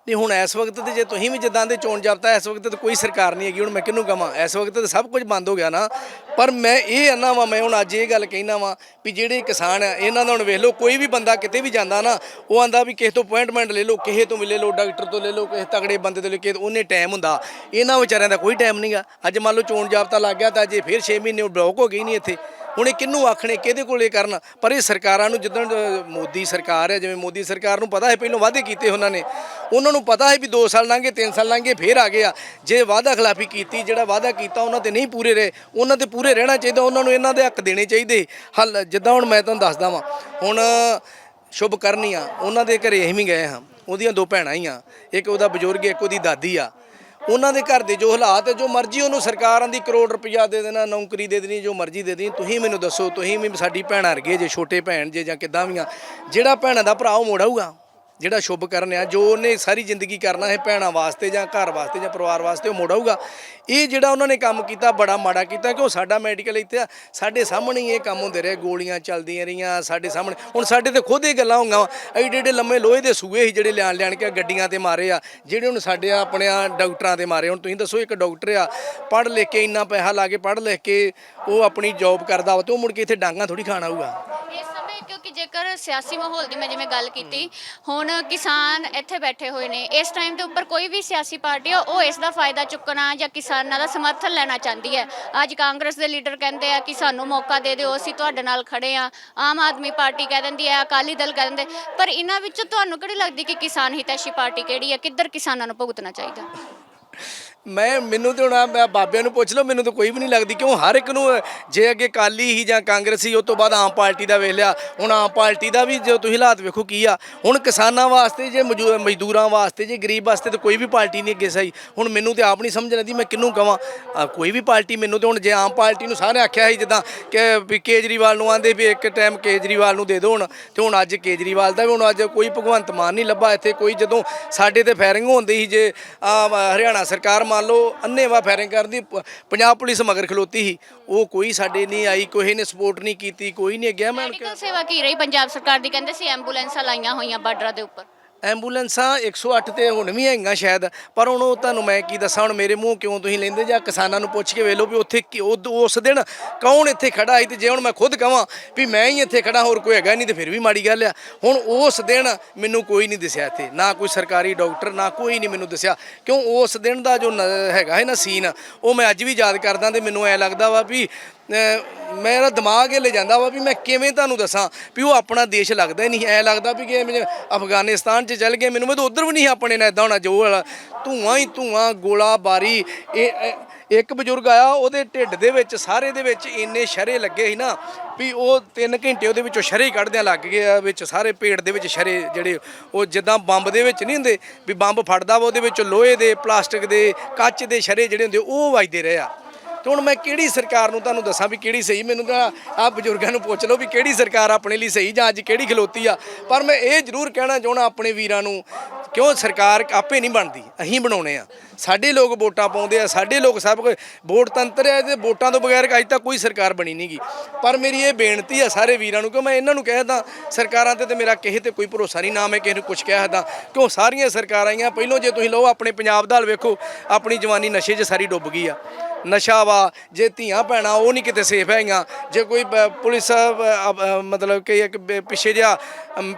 ਨਹੀਂ, ਹੁਣ ਇਸ ਵਕਤ ਤੇ ਜੇ ਤੁਸੀਂ ਵੀ ਜਿੱਦਾਂ ਦੇ ਚੋਣ ਜਾਬਤਾ, ਇਸ ਵਕਤ ਤੇ ਕੋਈ ਸਰਕਾਰ ਨਹੀਂ ਹੈਗੀ, ਹੁਣ ਮੈਂ ਕਿਹਨੂੰ ਕਵਾਂ ਇਸ ਵਕਤ ਤੇ ਸਭ ਕੁਝ ਬੰਦ ਹੋ ਗਿਆ ਨਾ। ਪਰ ਮੈਂ ਇਹ ਆਨਾ ਵਾਂ, ਮੈਂ ਹੁਣ ਅੱਜ ਇਹ ਗੱਲ ਕਹਿਣਾ ਵਾਂ ਵੀ ਜਿਹੜੇ ਕਿਸਾਨ ਆ, ਇਹਨਾਂ ਦਾ ਹੁਣ ਵੇਖ ਲਓ, ਕੋਈ ਵੀ ਬੰਦਾ ਕਿਤੇ ਵੀ ਜਾਂਦਾ ਨਾ, ਉਹ ਆਂਦਾ ਵੀ ਕਿਸੇ ਤੋਂ ਅਪਾਇੰਟਮੈਂਟ ਲੈ ਲਓ, ਕਿਸੇ ਤੋਂ ਵੀ ਲੈ ਲਓ ਡਾਕਟਰ ਤੋਂ ਲੈ ਲਓ, ਕਿਸੇ ਤਗੜੇ ਬੰਦੇ ਤੋਂ ਲੈ ਕੇ ਉਹਨੇ ਟਾਈਮ ਹੁੰਦਾ। ਇਹਨਾਂ ਵਿਚਾਰਿਆਂ ਦਾ ਕੋਈ ਟਾਈਮ ਨਹੀਂਗਾ ਅੱਜ ਮੰਨ ਲਓ ਚੋਣ ਜਾਬਤਾ ਲੱਗ ਗਿਆ ਤਾਂ ਜੇ ਫਿਰ 6 ਮਹੀਨੇ ਉਹ ਬਲੌਕ ਹੋ ਗਈ ਨਹੀਂ ਇੱਥੇ। ਹੁਣ ਇਹ ਕਿਹਨੂੰ ਆਖਣੇ, ਕਿਹਦੇ ਕੋਲੇ ਕਰਨ? ਪਰ ਇਹ ਸਰਕਾਰਾਂ ਨੂੰ ਜਿੱਦਣ ਮੋਦੀ ਸਰਕਾਰ ਹੈ, ਜਿਵੇਂ ਮੋਦੀ ਸਰਕਾਰ ਨੂੰ ਪਤਾ ਹੈ, ਪਹਿਲਾਂ ਵਾਅਦੇ ਕੀਤੇ ਉਹਨਾਂ ਨੇ। ਉਹਨਾਂ ਨੂੰ ਪਤਾ ਹੈ ਵੀ 2 ਸਾਲ ਲੰਘੇ 3 ਸਾਲ ਲੰਘੇ, ਫੇਰ ਆ ਗਏ ਆ ਜੇ ਵਾਅਦਾ ਖਿਲਾਫੀ ਕੀਤੀ, ਜਿਹੜਾ ਵਾਅਦਾ ਕੀਤਾ ਉਹਨਾਂ ਤੇ ਨਹੀਂ ਪੂਰੇ ਰਹੇ, ਉਹਨਾਂ ਤੇ ਪੂਰੇ ਰਹਿਣਾ ਚਾਹੀਦਾ, ਉਹਨਾਂ ਨੂੰ ਇਹਨਾਂ ਦੇ ਹੱਕ ਦੇਣੇ ਚਾਹੀਦੇ। ਹੱਲ, ਜਿੱਦਾਂ ਹੁਣ ਮੈਂ ਤੁਹਾਨੂੰ ਦੱਸਦਾ ਵਾਂ, ਹੁਣ ਸ਼ੁਭ ਕਰਨੀ ਆ ਉਹਨਾਂ ਦੇ ਘਰੇ ਅਸੀਂ ਵੀ ਗਏ ਹਾਂ। ਉਹਦੀਆਂ ਦੋ ਭੈਣਾਂ ਹੀ ਆ, ਇੱਕ ਉਹਦਾ ਬਜ਼ੁਰਗ, ਇੱਕ ਉਹਦੀ ਦਾਦੀ ਆ। ਉਹਨਾਂ ਦੇ ਘਰ ਦੇ ਜੋ ਹਾਲਾਤ ਹੈ, ਜੋ ਮਰਜ਼ੀ ਉਹਨੂੰ ਸਰਕਾਰਾਂ ਦੀ ਕਰੋੜ ਰੁਪਈਆ ਦੇ ਦੇਣਾ, ਨੌਕਰੀ ਦੇ ਦੇਣੀ, ਜੋ ਮਰਜ਼ੀ ਦੇ ਦੇਣੀ, ਤੁਸੀਂ ਮੈਨੂੰ ਦੱਸੋ, ਤੁਸੀਂ ਵੀ ਸਾਡੀ ਭੈਣ ਵਰਗੇ ਜੇ ਛੋਟੇ ਭੈਣ ਜੇ ਜਾਂ ਕਿੱਦਾਂ ਵੀ ਆ, ਜਿਹੜਾ ਭੈਣਾਂ ਦਾ ਭਰਾ ਉਹ ਮੋੜ ਆਊਗਾ? ਜਿਹੜਾ ਸ਼ੁਭ ਕਰਨ ਆ, ਜੋ ਉਹਨੇ ਸਾਰੀ ਜ਼ਿੰਦਗੀ ਕਰਨਾ ਹੈ, ਭੈਣਾਂ ਵਾਸਤੇ ਜਾਂ ਘਰ ਵਾਸਤੇ ਜਾਂ ਪਰਿਵਾਰ ਵਾਸਤੇ, ਉਹ ਮੋੜ ਇਹ ਜਿਹੜਾ ਉਹਨਾਂ ਨੇ ਕੰਮ ਕੀਤਾ, ਬੜਾ ਮਾੜਾ ਕੀਤਾ ਕਿ ਉਹ ਸਾਡਾ ਮੈਡੀਕਲ ਇੱਥੇ ਆ, ਸਾਡੇ ਸਾਹਮਣੇ ਹੀ ਇਹ ਕੰਮ ਹੁੰਦੇ ਰਹੇ, ਗੋਲੀਆਂ ਚੱਲਦੀਆਂ ਰਹੀਆਂ, ਸਾਡੇ ਸਾਹਮਣੇ। ਹੁਣ ਸਾਡੇ ਤੇ ਖੁਦ ਇਹ ਗੱਲਾਂ ਹੋਈਆਂ, ਐਡੇ ਐਡੇ ਲੰਮੇ ਲੋਹੇ ਦੇ ਸੂਏ ਸੀ ਜਿਹੜੇ ਲਿਆਣ ਲਿਆਣ ਕੇ ਗੱਡੀਆਂ ਤੇ ਮਾਰੇ ਆ, ਜਿਹੜੇ ਹੁਣ ਸਾਡੇ ਆਪਣੇ ਡਾਕਟਰਾਂ ਤੇ ਮਾਰੇ। ਹੁਣ ਤੁਸੀਂ ਦੱਸੋ, ਇੱਕ ਡਾਕਟਰ ਆ, ਪੜ੍ਹ ਲਿਖ ਕੇ ਇੰਨਾ ਪੈਸਾ ਲਾ ਕੇ ਪੜ੍ਹ ਲਿਖ ਕੇ ਉਹ ਆਪਣੀ ਜੌਬ ਕਰਦਾ ਵਾ, ਤੇ ਉਹ ਮੁੜ ਕੇ ਇੱਥੇ ਡਾਂਗਾ ਥੋੜੀ ਖਾਣ ਆਊਗਾ ਕਿਉਂਕਿ ਜੇਕਰ ਸਿਆਸੀ ਮਾਹੌਲ ਦੀ ਮੈਂ ਜਿਵੇਂ ਗੱਲ ਕੀਤੀ, ਹੁਣ ਕਿਸਾਨ ਇੱਥੇ ਬੈਠੇ ਹੋਏ ਨੇ, ਇਸ ਟਾਈਮ ਦੇ ਉੱਪਰ ਕੋਈ ਵੀ ਸਿਆਸੀ ਪਾਰਟੀ ਆ, ਉਹ ਇਸ ਦਾ ਫਾਇਦਾ ਚੁੱਕਣਾ ਜਾਂ ਕਿਸਾਨਾਂ ਦਾ ਸਮਰਥਨ ਲੈਣਾ ਚਾਹੁੰਦੀ ਹੈ। ਅੱਜ ਕਾਂਗਰਸ ਦੇ ਲੀਡਰ ਕਹਿੰਦੇ ਆ ਕਿ ਸਾਨੂੰ ਮੌਕਾ ਦੇ ਦਿਓ, ਅਸੀਂ ਤੁਹਾਡੇ ਨਾਲ ਖੜੇ ਆ, ਆਮ ਆਦਮੀ ਪਾਰਟੀ ਕਹਿ ਦਿੰਦੀ ਹੈ, ਅਕਾਲੀ ਦਲ ਕਹਿ ਦਿੰਦੇ, ਪਰ ਇਹਨਾਂ ਵਿੱਚੋਂ ਤੁਹਾਨੂੰ ਕਿਹੜੀ ਲੱਗਦੀ ਕਿ ਕਿਸਾਨ ਹਿਤੈਸ਼ੀ ਪਾਰਟੀ ਕਿਹੜੀ ਹੈ? ਕਿੱਧਰ ਕਿਸਾਨਾਂ ਨੂੰ ਭੁਗਤਣਾ ਚਾਹੀਦਾ? ਮੈਂ ਮੈਨੂੰ ਤੇ ਹੁਣ ਆਹ ਮੈਂ ਬਾਬਿਆਂ ਨੂੰ ਪੁੱਛ ਲਓ ਮੈਨੂੰ ਤਾਂ ਕੋਈ ਵੀ ਨਹੀਂ ਲੱਗਦੀ ਕਿਉਂ ਹਰ ਇੱਕ ਨੂੰ ਜੇ ਅੱਗੇ ਕਾਲੀ ਹੀ ਜਾਂ ਕਾਂਗਰਸੀ ਉਸ ਤੋਂ ਬਾਅਦ ਆਮ ਪਾਰਟੀ ਦਾ ਵੇਖ ਲਿਆ ਹੁਣ ਆਮ ਪਾਰਟੀ ਦਾ ਵੀ ਜੋ ਤੁਸੀਂ ਹਾਲਾਤ ਵੇਖੋ ਕੀ ਆ ਹੁਣ ਕਿਸਾਨਾਂ ਵਾਸਤੇ ਜੇ ਮਜ਼ਦੂ- ਮਜ਼ਦੂਰਾਂ ਵਾਸਤੇ ਜੇ ਗਰੀਬ ਵਾਸਤੇ ਤਾਂ ਕੋਈ ਵੀ ਪਾਰਟੀ ਨਹੀਂ ਅੱਗੇ ਸਹੀ ਹੁਣ ਮੈਨੂੰ ਤੇ ਆਪ ਨਹੀਂ ਸਮਝ ਆਉਂਦੀ ਮੈਂ ਕਿਹਨੂੰ ਕਵਾਂ? ਆ, ਕੋਈ ਵੀ ਪਾਰਟੀ ਮੈਨੂੰ ਤੇ ਹੁਣ ਜੇ ਆਮ ਪਾਰਟੀ ਨੂੰ ਸਾਰੇ ਆਖਿਆ ਸੀ ਜਿੱਦਾਂ ਕਿ ਵੀ ਕੇਜਰੀਵਾਲ ਨੂੰ ਆਂਦੇ ਵੀ ਇੱਕ ਟਾਈਮ ਕੇਜਰੀਵਾਲ ਨੂੰ ਦੇ ਦਿਓ ਹੁਣ ਤੇ ਹੁਣ ਅੱਜ ਕੇਜਰੀਵਾਲ ਦਾ ਵੀ ਹੁਣ ਅੱਜ ਕੋਈ ਭਗਵੰਤ ਮਾਨ ਨਹੀਂ ਲੱਭਾ ਇੱਥੇ ਕੋਈ ਜਦੋਂ ਸਾਡੇ ਤੇ ਫਾਇਰਿੰਗ ਹੁੰਦੀ ਸੀ ਜੇ ਆ ਹਰਿਆਣਾ ਸਰਕਾਰ ਮੰਨ ਲਓ ਅੰਨੇਵਾ ਫਾਇਰਿੰਗ ਕਰਦੀ ਪ- ਪੰਜਾਬ ਪੁਲਿਸ ਮਗਰ ਖਲੋਤੀ ਸੀ। ਉਹ ਕੋਈ ਸਾਡੇ ਨਹੀਂ ਆਈ, ਕੋਈ ਨੇ ਸਪੋਰਟ ਨਹੀਂ ਕੀਤੀ, ਕੋਈ ਨਹੀਂ ਗਿਆ ਮੈਂ ਮੈਡੀਕਲ ਸੇਵਾ ਕੀ ਰਹੀ? ਪੰਜਾਬ ਸਰਕਾਰ ਦੀ ਕਹਿੰਦੇ ਸੀ ਐਂਬੂਲੈਂਸਾਂ ਲਾਈਆਂ ਹੋਈਆਂ ਬਾਰਡਰਾਂ ਦੇ ਉੱਪਰ। ਐਂਬੂਲੈਂਸਾਂ 108 ਤੇ ਹੁਣ ਵੀ ਹੈਗੀਆਂ ਸ਼ਾਇਦ। ਪਰ ਹੁਣ ਉਹ ਤੁਹਾਨੂੰ ਮੈਂ ਕੀ ਦੱਸਾਂ, ਹੁਣ ਮੇਰੇ ਮੂੰਹ ਕਿਉਂ ਤੁਸੀਂ ਲੈਂਦੇ ਜਾਂ ਕਿਸਾਨਾਂ ਨੂੰ ਪੁੱਛ ਕੇ ਵੇਖ ਲਓ ਵੀ ਉੱਥੇ ਕੀ- ਉਦ- ਉਸ ਦਿਨ ਕੌਣ ਇੱਥੇ ਖੜਾ ਸੀ ਤੇ ਜੇ ਹੁਣ ਮੈਂ ਖੁਦ ਕਹਾਂ ਵੀ ਮੈਂ ਹੀ ਇੱਥੇ ਖੜਾ, ਹੋਰ ਕੋਈ ਹੈਗਾ ਨਹੀਂ ਤੇ ਫਿਰ ਵੀ ਮਾੜੀ ਗੱਲ ਆ। ਹੁਣ ਉਸ ਦਿਨ ਮੈਨੂੰ ਕੋਈ ਨਹੀਂ ਦਿਸਿਆ ਇੱਥੇ, ਨਾ ਕੋਈ ਸਰਕਾਰੀ ਡਾਕਟਰ, ਨਾ ਕੋਈ ਨਹੀਂ ਮੈਨੂੰ ਦੱਸਿਆ। ਕਿਉਂ? ਉਸ ਦਿਨ ਦਾ ਜੋ ਨ- ਹੈਗਾ ਹੈ ਨਾ ਸੀਨ, ਉਹ ਮੈਂ ਅੱਜ ਵੀ ਯਾਦ ਕਰਦਾ ਤੇ ਮੈਨੂੰ ਐ ਲੱਗਦਾ ਵਾ ਵੀ ਮੇਰਾ ਦਿਮਾਗ ਇਹ ਲੈ ਜਾਂਦਾ ਵਾ ਵੀ ਮੈਂ ਕਿਵੇਂ ਤੁਹਾਨੂੰ ਦੱਸਾਂ ਵੀ ਉਹ ਆਪਣਾ ਦੇਸ਼ ਲੱਗਦਾ ਹੀ ਨਹੀਂ। ਐ ਲੱਗਦਾ ਵੀ ਕਿ ਮੈਂ ਅਫਗਾਨਿਸਤਾਨ 'ਚ ਚੱਲ ਗਏ, ਮੈਨੂੰ ਮੈਂ ਤਾਂ ਉਧਰ ਵੀ ਨਹੀਂ ਆਪਣੇ ਨਾਲ ਇਦਾਂ ਹੋਣਾ, ਜੋ ਵਾਲਾ। ਧੂਆਂ ਹੀ ਧੂਆਂ ਗੋਲਾ ਬਾਰੀ ਇਹ ਇੱਕ ਬਜ਼ੁਰਗ ਆਇਆ, ਉਹਦੇ ਢਿੱਡ ਦੇ ਵਿੱਚ, ਸਾਰੇ ਦੇ ਵਿੱਚ ਇੰਨੇ ਸ਼ਰੇ ਲੱਗੇ ਸੀ ਨਾ ਵੀ ਉਹ 3 ਘੰਟੇ ਉਹਦੇ ਵਿੱਚੋਂ ਸ਼ਰੇ ਹੀ ਕੱਢਦਿਆਂ ਲੱਗ ਗਏ ਵਿੱਚ ਸਾਰੇ ਪੇਟ ਦੇ ਵਿੱਚ ਸ਼ਰੇ ਜਿਹੜੇ, ਉਹ ਜਿੱਦਾਂ ਬੰਬ ਦੇ ਵਿੱਚ ਨਹੀਂ ਹੁੰਦੇ, ਵੀ ਬੰਬ ਫੜਦਾ ਵਾ ਉਹਦੇ ਵਿੱਚ ਲੋਹੇ ਦੇ, ਪਲਾਸਟਿਕ ਦੇ, ਕੱਚ ਦੇ ਸ਼ਰੇ ਜਿਹੜੇ ਹੁੰਦੇ, ਉਹ ਵੱਜਦੇ ਰਹੇ ਆ। ਤੇ ਹੁਣ ਮੈਂ ਕਿਹੜੀ ਸਰਕਾਰ ਨੂੰ ਤੁਹਾਨੂੰ ਦੱਸਾਂ ਵੀ ਕਿਹੜੀ ਸਹੀ? ਮੈਨੂੰ ਤਾਂ ਆ ਬਜ਼ੁਰਗਾਂ ਨੂੰ ਪੁੱਛ ਲਓ ਵੀ ਕਿਹੜੀ ਸਰਕਾਰ ਆਪਣੇ ਲਈ ਸਹੀ ਜਾਂ ਅੱਜ ਕਿਹੜੀ ਖਲੋਤੀ ਆ। ਪਰ ਮੈਂ ਇਹ ਜ਼ਰੂਰ ਕਹਿਣਾ ਚਾਹਣਾ ਆਪਣੇ ਵੀਰਾਂ ਨੂੰ, ਕਿਉਂ ਸਰਕਾਰ ਆਪੇ ਨਹੀਂ ਬਣਦੀ? ਅਸੀਂ ਬਣਾਉਣੇ ਆ। ਸਾਡੇ ਲੋਕ ਵੋਟਾਂ ਪਾਉਂਦੇ ਆ, ਸਾਡੇ ਲੋਕ ਸਭ ਕੁਝ, ਵੋਟ ਤੰਤਰ ਹੈ ਤੇ ਵੋਟਾਂ ਤੋਂ ਬਗੈਰ ਅੱਜ ਤੱਕ ਕੋਈ ਸਰਕਾਰ ਬਣੀ ਨਹੀਂਗੀ ਪਰ ਮੇਰੀ ਇਹ ਬੇਨਤੀ ਆ ਸਾਰੇ ਵੀਰਾਂ ਨੂੰ ਕਿ ਮੈਂ ਇਹਨਾਂ ਨੂੰ ਕਹਿਦਾ ਸਰਕਾਰਾਂ ਤੇ ਤੇ ਮੇਰਾ ਕਿਸੇ ਤੇ ਕੋਈ ਭਰੋਸਾ ਨਹੀਂ, ਨਾ ਮੈਂ ਕਿਸੇ ਨੂੰ ਕੁਝ ਕਹਿ ਸਕਦਾ ਕਿਉਂ? ਸਾਰੀਆਂ ਸਰਕਾਰਾਂ ਆਈਆਂ, ਪਹਿਲੋਂ ਜੇ ਤੁਸੀਂ ਲਓ ਆਪਣੇ ਪੰਜਾਬ ਦਾ ਹਾਲ ਵੇਖੋ, ਆਪਣੀ ਜਵਾਨੀ ਨਸ਼ੇ 'ਚ ਸਾਰੀ ਡੁੱਬ ਗਈ ਆ। ਨਸ਼ਾ ਵਾ, ਜੇ ਧੀਆਂ ਭੈਣਾਂ ਉਹ ਨਹੀਂ ਕਿਤੇ ਸੇਫ ਹੈਗੀਆਂ, ਜੇ ਕੋਈ ਬ- ਪੁਲਿਸ ਮਤਲਬ ਕਿ ਇੱਕ ਪਿੱਛੇ ਜਿਹਾ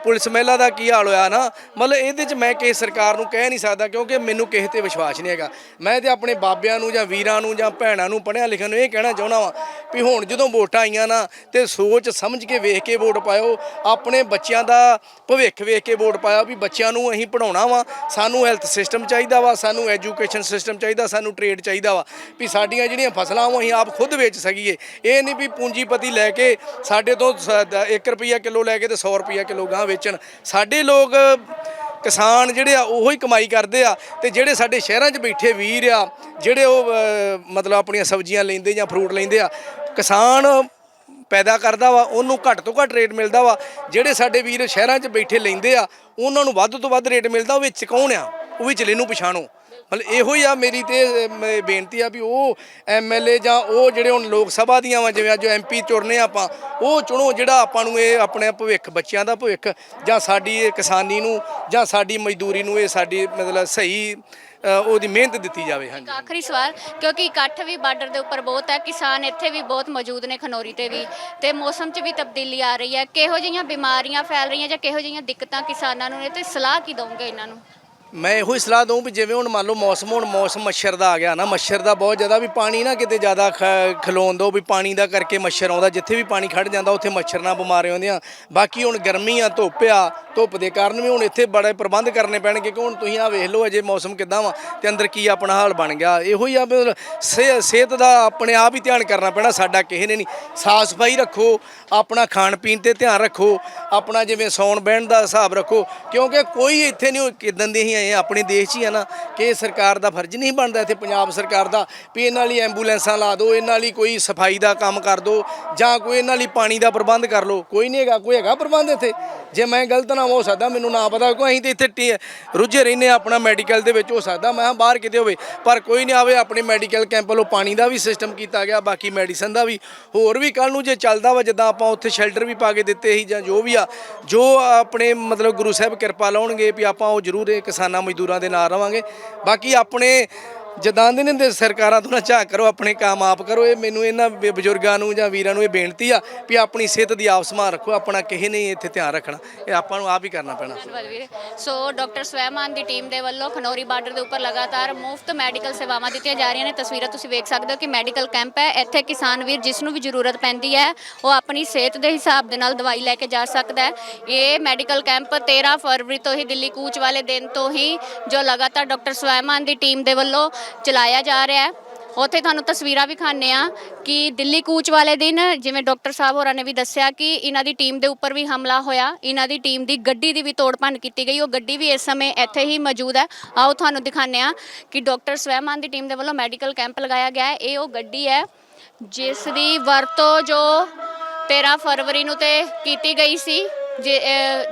ਪੁਲਿਸ ਮਹਿਲਾ ਦਾ ਕੀ ਹਾਲ ਹੋਇਆ ਨਾ, ਮਤਲਬ ਇਹਦੇ 'ਚ ਮੈਂ ਕਿਸੇ ਸਰਕਾਰ ਨੂੰ ਕਹਿ ਨਹੀਂ ਸਕਦਾ, ਕਿਉਂਕਿ ਮੈਨੂੰ ਕਿਸੇ ਤੇ ਵਿਸ਼ਵਾਸ ਨਹੀਂ ਹੈਗਾ। ਮੈਂ ਤੇ ਆਪਣੇ ਬਾਬਿਆਂ ਨੂੰ ਜਾਂ ਵੀਰਾਂ ਨੂੰ ਜਾਂ ਭੈਣਾਂ ਨੂੰ ਪੜ੍ਹਿਆ ਲਿਖਿਆ ਨੂੰ ਇਹ ਕਹਿਣਾ ਚਾਹੁੰਦਾ ਵਾਂ ਵੀ ਹੁਣ ਜਦੋਂ ਵੋਟਾਂ ਆਈਆਂ ਨਾ, ਤੇ ਸੋਚ ਸਮਝ ਕੇ ਵੇਖ ਕੇ ਵੋਟ ਪਾਇਓ, ਆਪਣੇ ਬੱਚਿਆਂ ਦਾ ਭਵਿੱਖ ਵੇਖ ਕੇ ਵੋਟ ਪਾਇਓ ਵੀ ਬੱਚਿਆਂ ਨੂੰ ਅਸੀਂ ਪੜਾਉਣਾ ਵਾ, ਸਾਨੂੰ ਹੈਲਥ ਸਿਸਟਮ ਚਾਹੀਦਾ ਵਾ, ਸਾਨੂੰ ਐਜੂਕੇਸ਼ਨ ਸਿਸਟਮ ਚਾਹੀਦਾ, ਸਾਨੂੰ ਟ੍ਰੇਡ ਚਾਹੀਦਾ ਵਾ, ਵੀ ਸਾਡੇ ਸਾਡੀਆਂ ਜਿਹੜੀਆਂ ਫਸਲਾਂ ਉਹ ਅਸੀਂ ਆਪ ਖੁਦ ਵੇਚ ਸਕੀਏ। ਇਹ ਨਹੀਂ ਵੀ ਪੂੰਜੀਪਤੀ ਲੈ ਕੇ ਸਾਡੇ ਤੋਂ 1 ਰੁਪਿਆ ਕਿਲੋ ਲੈ ਕੇ ਤੇ 100 ਰੁਪਿਆ ਕਿਲੋ ਗਾਂ ਵੇਚਣ। ਸਾਡੇ ਲੋਕ ਕਿਸਾਨ ਜਿਹੜੇ ਆ, ਉਹੋ ਹੀ ਕਮਾਈ ਕਰਦੇ ਆ ਤੇ ਜਿਹੜੇ ਸਾਡੇ ਸ਼ਹਿਰਾਂ 'ਚ ਬੈਠੇ ਵੀਰ ਆ, ਜਿਹੜੇ ਉਹ ਮਤਲਬ ਆਪਣੀਆਂ ਸਬਜ਼ੀਆਂ ਲੈਂਦੇ ਜਾਂ ਫਰੂਟ ਲੈਂਦੇ ਆ, ਕਿਸਾਨ ਪੈਦਾ ਕਰਦਾ ਵਾ, ਉਹਨੂੰ ਘੱਟ ਤੋਂ ਘੱਟ ਰੇਟ ਮਿਲਦਾ ਵਾ। ਜਿਹੜੇ ਸਾਡੇ ਵੀਰ ਸ਼ਹਿਰਾਂ 'ਚ ਬੈਠੇ ਲੈਂਦੇ ਆ, ਉਹਨਾਂ ਨੂੰ ਵੱਧ ਤੋਂ ਵੱਧ ਰੇਟ ਮਿਲਦਾ, ਉਹ ਵਿੱਚ ਕੌਣ ਆ? ਉਹ ਵੀ ਚਲੇ ਨੂੰ ਪਛਾਣੋ। ਮਤਲਬ ਇਹੋ ਹੀ ਆ ਮੇਰੀ ਤੇ ਮ- ਬੇਨਤੀ ਆ ਵੀ ਉਹ ਐਮਐਲਏ ਜਾਂ ਉਹ ਜਿਹੜੇ ਹੁਣ ਲੋਕ ਸਭਾ ਦੀਆਂ ਵਾ ਜਿਵੇਂ ਅੱਜ ਐਮਪੀ ਚੁਣਨੇ ਆ ਆਪਾਂ ਉਹ ਚੁਣੋ ਜਿਹੜਾ ਆਪਾਂ ਨੂੰ ਇਹ ਆਪਣੇ ਭਵਿੱਖ ਬੱਚਿਆਂ ਦਾ ਭਵਿੱਖ ਜਾਂ ਸਾਡੀ ਇਹ ਕਿਸਾਨੀ ਨੂੰ ਜਾਂ ਸਾਡੀ ਮਜ਼ਦੂਰੀ ਨੂੰ ਇਹ ਸਾਡੀ ਮਤਲਬ ਸਹੀ ਅਹ, ਉਹਦੀ ਮਿਹਨਤ ਦਿੱਤੀ ਜਾਵੇ ਹਾਂਜੀ। ਆਖਰੀ ਸਵਾਲ ਕਿਉਂਕਿ ਇਕੱਠ ਵੀ ਬਾਰਡਰ ਦੇ ਉੱਪਰ ਬਹੁਤ ਹੈ ਕਿਸਾਨ ਇੱਥੇ ਵੀ ਬਹੁਤ ਮੌਜੂਦ ਨੇ ਖਨੌਰੀ ਤੇ ਵੀ ਤੇ ਮੌਸਮ 'ਚ ਵੀ ਤਬਦੀਲੀ ਆ ਰਹੀ ਹੈ। ਕਿਹੋ ਜਿਹੀਆਂ ਬਿਮਾਰੀਆਂ ਫੈਲ ਰਹੀਆਂ ਜਾਂ ਕਿਹੋ ਜਿਹੀਆਂ ਦਿੱਕਤਾਂ ਕਿਸਾਨਾਂ ਨੂੰ ਨੇ ਤੇ ਸਲਾਹ ਕੀ ਦਵੋਗੇ ਇਹਨਾਂ ਨੂੰ? ਮੈਂ ਇਹੋ ਹੀ ਸਲਾਹ ਦਊਂ ਵੀ ਜਿਵੇਂ ਹੁਣ ਮੰਨ ਲਓ ਮੌਸਮ, ਹੁਣ ਮੌਸਮ ਮੱਛਰ ਦਾ ਆ ਗਿਆ ਨਾ, ਮੱਛਰ ਦਾ ਬਹੁਤ ਜ਼ਿਆਦਾ ਵੀ ਪਾਣੀ ਨਾ ਕਿਤੇ ਜ਼ਿਆਦਾ ਖ- ਖਲੋਣ ਦਿਓ ਵੀ ਪਾਣੀ ਦਾ ਕਰਕੇ ਮੱਛਰ ਆਉਂਦਾ, ਜਿੱਥੇ ਵੀ ਪਾਣੀ ਖੜ ਜਾਂਦਾ ਉੱਥੇ ਮੱਛਰ ਨਾਲ ਬਿਮਾਰੀਆਂ ਆਉਂਦੀਆਂ ਬਾਕੀ ਹੁਣ ਗਰਮੀ ਆ, ਧੁੱਪ ਆ, ਧੁੱਪ ਦੇ ਕਾਰਨ ਵੀ ਹੁਣ ਇੱਥੇ ਬੜੇ ਪ੍ਰਬੰਧ ਕਰਨੇ ਪੈਣਗੇ ਕਿ ਹੁਣ ਤੁਸੀਂ ਆ ਵੇਖ ਲਓ ਅਜੇ ਮੌਸਮ ਕਿਦਾਂ ਵਾ ਤੇ ਅੰਦਰ ਕੀ ਆਪਣਾ ਹਾਲ ਬਣ ਗਿਆ। ਇਹੋ ਹੀ ਆ ਵੀ ਸਿਹਤ ਦਾ ਆਪਣੇ ਆਪ ਹੀ ਧਿਆਨ ਕਰਨਾ ਪੈਣਾ, ਸਾਡਾ ਕਿਸੇ ਨੇ ਨਹੀਂ। ਸਾਫ਼ ਸਫ਼ਾਈ ਰੱਖੋ, ਆਪਣਾ ਖਾਣ ਪੀਣ ਤੇ ਧਿਆਨ ਰੱਖੋ, ਆਪਣਾ ਜਿਵੇਂ ਸੌਣ ਬਹਿਣ ਦਾ ਹਿਸਾਬ ਰੱਖੋ, ਕਿਉਂਕਿ ਕੋਈ ਇੱਥੇ ਨਹੀਂ ਕਿਦਾਂ ਦੀ ਹੀ ਆਏ ਆਪਣੇ ਦੇਸ਼ 'ਚ ਹੀ ਆ ਨਾ, ਕਿ ਸਰਕਾਰ ਦਾ ਫਰਜ਼ ਨਹੀਂ ਬਣਦਾ ਇੱਥੇ ਪੰਜਾਬ ਸਰਕਾਰ ਦਾ, ਵੀ ਇਹਨਾਂ ਲਈ ਐਂਬੂਲੈਂਸਾਂ ਲਾ ਦਿਓ, ਇਹਨਾਂ ਲਈ ਕੋਈ ਸਫ਼ਾਈ ਦਾ ਕੰਮ ਕਰ ਦਿਓ, ਜਾਂ ਕੋਈ ਇਹਨਾਂ ਲਈ ਪਾਣੀ ਦਾ ਪ੍ਰਬੰਧ ਕਰ ਲਓ। ਕੋਈ ਨਹੀਂ ਹੈਗਾ, ਕੋਈ ਹੈਗਾ ਪ੍ਰਬੰਧ ਇੱਥੇ। ਜੇ ਮੈਂ ਗਲਤ ਨਾ ਹੋ ਸਕਦਾ, ਮੈਨੂੰ ਨਾ ਪਤਾ ਕੋਈ ਅਸੀਂ ਤੇ ਇੱਥੇ ਰੁੱਝੇ ਰਹਿੰਦੇ ਹਾਂ ਆਪਣਾ ਮੈਡੀਕਲ ਦੇ ਵਿੱਚ, ਹੋ ਸਕਦਾ ਮੈਂ ਕਿਹਾ ਬਾਹਰ ਕਿਤੇ ਹੋਵੇ, ਪਰ ਕੋਈ ਨਹੀਂ ਆਵੇ, ਆਪਣੇ ਮੈਡੀਕਲ ਕੈਂਪ ਵੱਲੋਂ ਪਾਣੀ ਦਾ ਵੀ ਸਿਸਟਮ ਕੀਤਾ ਗਿਆ, ਬਾਕੀ ਮੈਡੀਸਨ ਦਾ ਵੀ। ਹੋਰ ਵੀ ਕੱਲ ਨੂੰ ਜੇ ਚੱਲਦਾ ਵਾ, ਜਿੱਦਾਂ ਆਪਾਂ ਉੱਥੇ ਸ਼ੈਲਟਰ ਵੀ ਪਾ ਕੇ ਦਿੱਤੇ ਸੀ, ਜਾਂ ਜੋ ਵੀ ਆ, ਜੋ ਆਪਣੇ ਮਤਲਬ ਗੁਰੂ ਸਾਹਿਬ ਕਿਰਪਾ ਲਾਉਣਗੇ, ਵੀ ਆਪਾਂ ਉਹ ਜ਼ਰੂਰ ਇਹ ਕਿਸਾਨ ਮਜ਼ਦੂਰਾਂ ਦੇ ਨਾਲ ਰਵਾਂਗੇ। ਬਾਕੀ ਆਪਣੇ ਜਦਾਂ ਦੇ ਨੇ ਸਰਕਾਰਾਂ ਤੋਂ ਨਾ ਝਾਕ ਕਰੋ, ਆਪਣੇ ਕੰਮ ਆਪ ਕਰੋ। ਇਹ ਮੈਨੂੰ ਇਹਨਾਂ ਬ- ਬਜ਼ੁਰਗਾਂ ਨੂੰ ਜਾਂ ਵੀਰਾਂ ਨੂੰ ਇਹ ਬੇਨਤੀ ਆ ਵੀ ਆਪਣੀ ਸਿਹਤ ਦੀ ਆਪ ਸੰਭਾਲ ਰੱਖੋ, ਆਪਣਾ ਕਿਸੇ ਨੇ ਇੱਥੇ ਧਿਆਨ ਰੱਖਣਾ। ਇਹ ਆਪਾਂ ਨੂੰ ਆਪ ਹੀ ਕਰਨਾ ਪੈਣਾ। ਧੰਨਵਾਦ ਵੀਰੇ। ਸੋ ਡਾਕਟਰ ਸਵੈਮਾਨ ਦੀ ਟੀਮ ਦੇ ਵੱਲੋਂ ਖਨੌਰੀ ਬਾਰਡਰ ਦੇ ਉੱਪਰ ਲਗਾਤਾਰ ਮੁਫਤ ਮੈਡੀਕਲ ਸੇਵਾਵਾਂ ਦਿੱਤੀਆਂ ਜਾ ਰਹੀਆਂ ਨੇ। ਤਸਵੀਰਾਂ ਤੁਸੀਂ ਵੇਖ ਸਕਦੇ ਹੋ ਕਿ ਮੈਡੀਕਲ ਕੈਂਪ ਹੈ। ਇੱਥੇ ਕਿਸਾਨ ਵੀਰ ਜਿਸ ਨੂੰ ਵੀ ਜ਼ਰੂਰਤ ਪੈਂਦੀ ਹੈ, ਉਹ ਆਪਣੀ ਸਿਹਤ ਦੇ ਹਿਸਾਬ ਦੇ ਨਾਲ ਦਵਾਈ ਲੈ ਕੇ ਜਾ ਸਕਦਾ ਹੈ। ਇਹ ਮੈਡੀਕਲ ਕੈਂਪ 13 ਫਰਵਰੀ ਤੋਂ ਹੀ ਦਿੱਲੀ ਕੂਚ ਵਾਲੇ ਦਿਨ ਤੋਂ ਹੀ ਜੋ ਲਗਾਤਾਰ ਡਾਕਟਰ ਸਵੈਮਾਨ ਦੀ ਟੀਮ ਦੇ ਵੱਲੋਂ ਚਲਾਇਆ ਜਾ ਰਿਹਾ ਹੈ। ਉੱਥੇ ਤੁਹਾਨੂੰ ਤਸਵੀਰਾਂ ਵੀ ਖਾਣੇ ਆ ਕਿ ਦਿੱਲੀ ਕੂਚ ਵਾਲੇ ਦਿਨ ਜਿਵੇਂ ਡਾਕਟਰ ਸਾਹਿਬ ਹੋਰਾਂ ਨੇ ਵੀ ਦੱਸਿਆ ਕਿ ਇਹਨਾਂ ਦੀ ਟੀਮ ਦੇ ਉੱਪਰ ਵੀ ਹਮਲਾ ਹੋਇਆ। ਇਹਨਾਂ ਦੀ ਟੀਮ ਦੀ ਗੱਡੀ ਦੀ ਵੀ ਤੋੜਪੰਨ ਕੀਤੀ ਗਈ। ਉਹ ਗੱਡੀ ਵੀ ਇਸ ਸਮੇਂ ਇੱਥੇ ਹੀ ਮੌਜੂਦ ਹੈ। ਆਓ ਤੁਹਾਨੂੰ ਦਿਖਾਣੇ ਆ ਕਿ ਡਾਕਟਰ ਸਵੈਮਾਨ ਦੀ ਟੀਮ ਦੇ ਵੱਲੋਂ ਮੈਡੀਕਲ ਕੈਂਪ ਲਗਾਇਆ ਗਿਆ ਹੈ। ਇਹ ਉਹ ਗੱਡੀ ਹੈ ਜਿਸ ਦੀ ਵਰਤੋਂ ਜੋ 13 ਫਰਵਰੀ ਨੂੰ ਤੇ ਕੀਤੀ ਗਈ ਸੀ। ਜੇ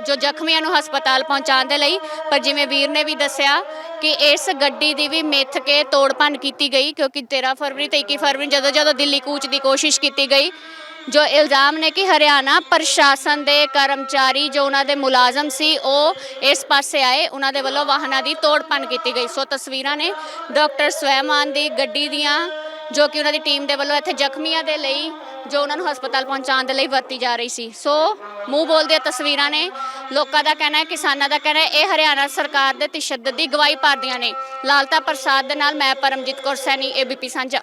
ਜੋ ਜ਼ਖਮੀਆਂ ਨੂੰ ਹਸਪਤਾਲ ਪਹੁੰਚਾਉਣ ਦੇ ਲਈ, ਪਰ ਜਿਵੇਂ ਵੀਰ ਨੇ ਵੀ ਦੱਸਿਆ ਕਿ ਇਸ ਗੱਡੀ ਦੀ ਵੀ ਮਿੱਥ ਕੇ ਤੋੜ ਭੰਨ ਕੀਤੀ ਗਈ, ਕਿਉਂਕਿ 13 ਫਰਵਰੀ ਤੇ 21 ਫਰਵਰੀ ਜਦੋਂ ਜਦੋਂ ਦਿੱਲੀ ਕੂਚ ਦੀ ਕੋਸ਼ਿਸ਼ ਕੀਤੀ ਗਈ, ਜੋ ਇਲਜ਼ਾਮ ਨੇ ਕਿ ਹਰਿਆਣਾ ਪ੍ਰਸ਼ਾਸਨ ਦੇ ਕਰਮਚਾਰੀ ਜੋ ਉਹਨਾਂ ਦੇ ਮੁਲਾਜ਼ਮ ਸੀ, ਉਹ ਇਸ ਪਾਸੇ ਆਏ, ਉਹਨਾਂ ਦੇ ਵੱਲੋਂ ਵਾਹਨਾਂ ਦੀ ਤੋੜ ਭੰਨ ਕੀਤੀ ਗਈ। ਸੋ ਤਸਵੀਰਾਂ ਨੇ ਡਾਕਟਰ ਸਵੈਮਾਨ ਦੀ ਗੱਡੀ ਦੀਆਂ ਜੋ ਕਿ ਉਹਨਾਂ ਦੀ ਟੀਮ ਦੇ ਵੱਲੋਂ ਇੱਥੇ ਜ਼ਖਮੀਆਂ ਦੇ ਲਈ, ਜੋ ਉਹਨਾਂ ਨੂੰ ਹਸਪਤਾਲ ਪਹੁੰਚਾਉਣ ਦੇ ਲਈ ਵਰਤੀ ਜਾ ਰਹੀ ਸੀ। ਸੋ ਮੂੰਹ ਬੋਲਦੀਆਂ ਤਸਵੀਰਾਂ ਨੇ, ਲੋਕਾਂ ਦਾ ਕਹਿਣਾ ਹੈ, ਕਿਸਾਨਾਂ ਦਾ ਕਹਿਣਾ ਹੈ, ਇਹ ਹਰਿਆਣਾ ਸਰਕਾਰ ਦੇ ਤਸ਼ੱਦਦ ਦੀ ਗਵਾਹੀ ਭਰਦੀਆਂ ਨੇ। ਲਾਲਤਾ ਪ੍ਰਸਾਦ ਦੇ ਨਾਲ ਮੈਂ ਪਰਮਜੀਤ ਕੌਰ ਸੈਣੀ ਏਬੀਪੀ ਸਾਂਝਾ।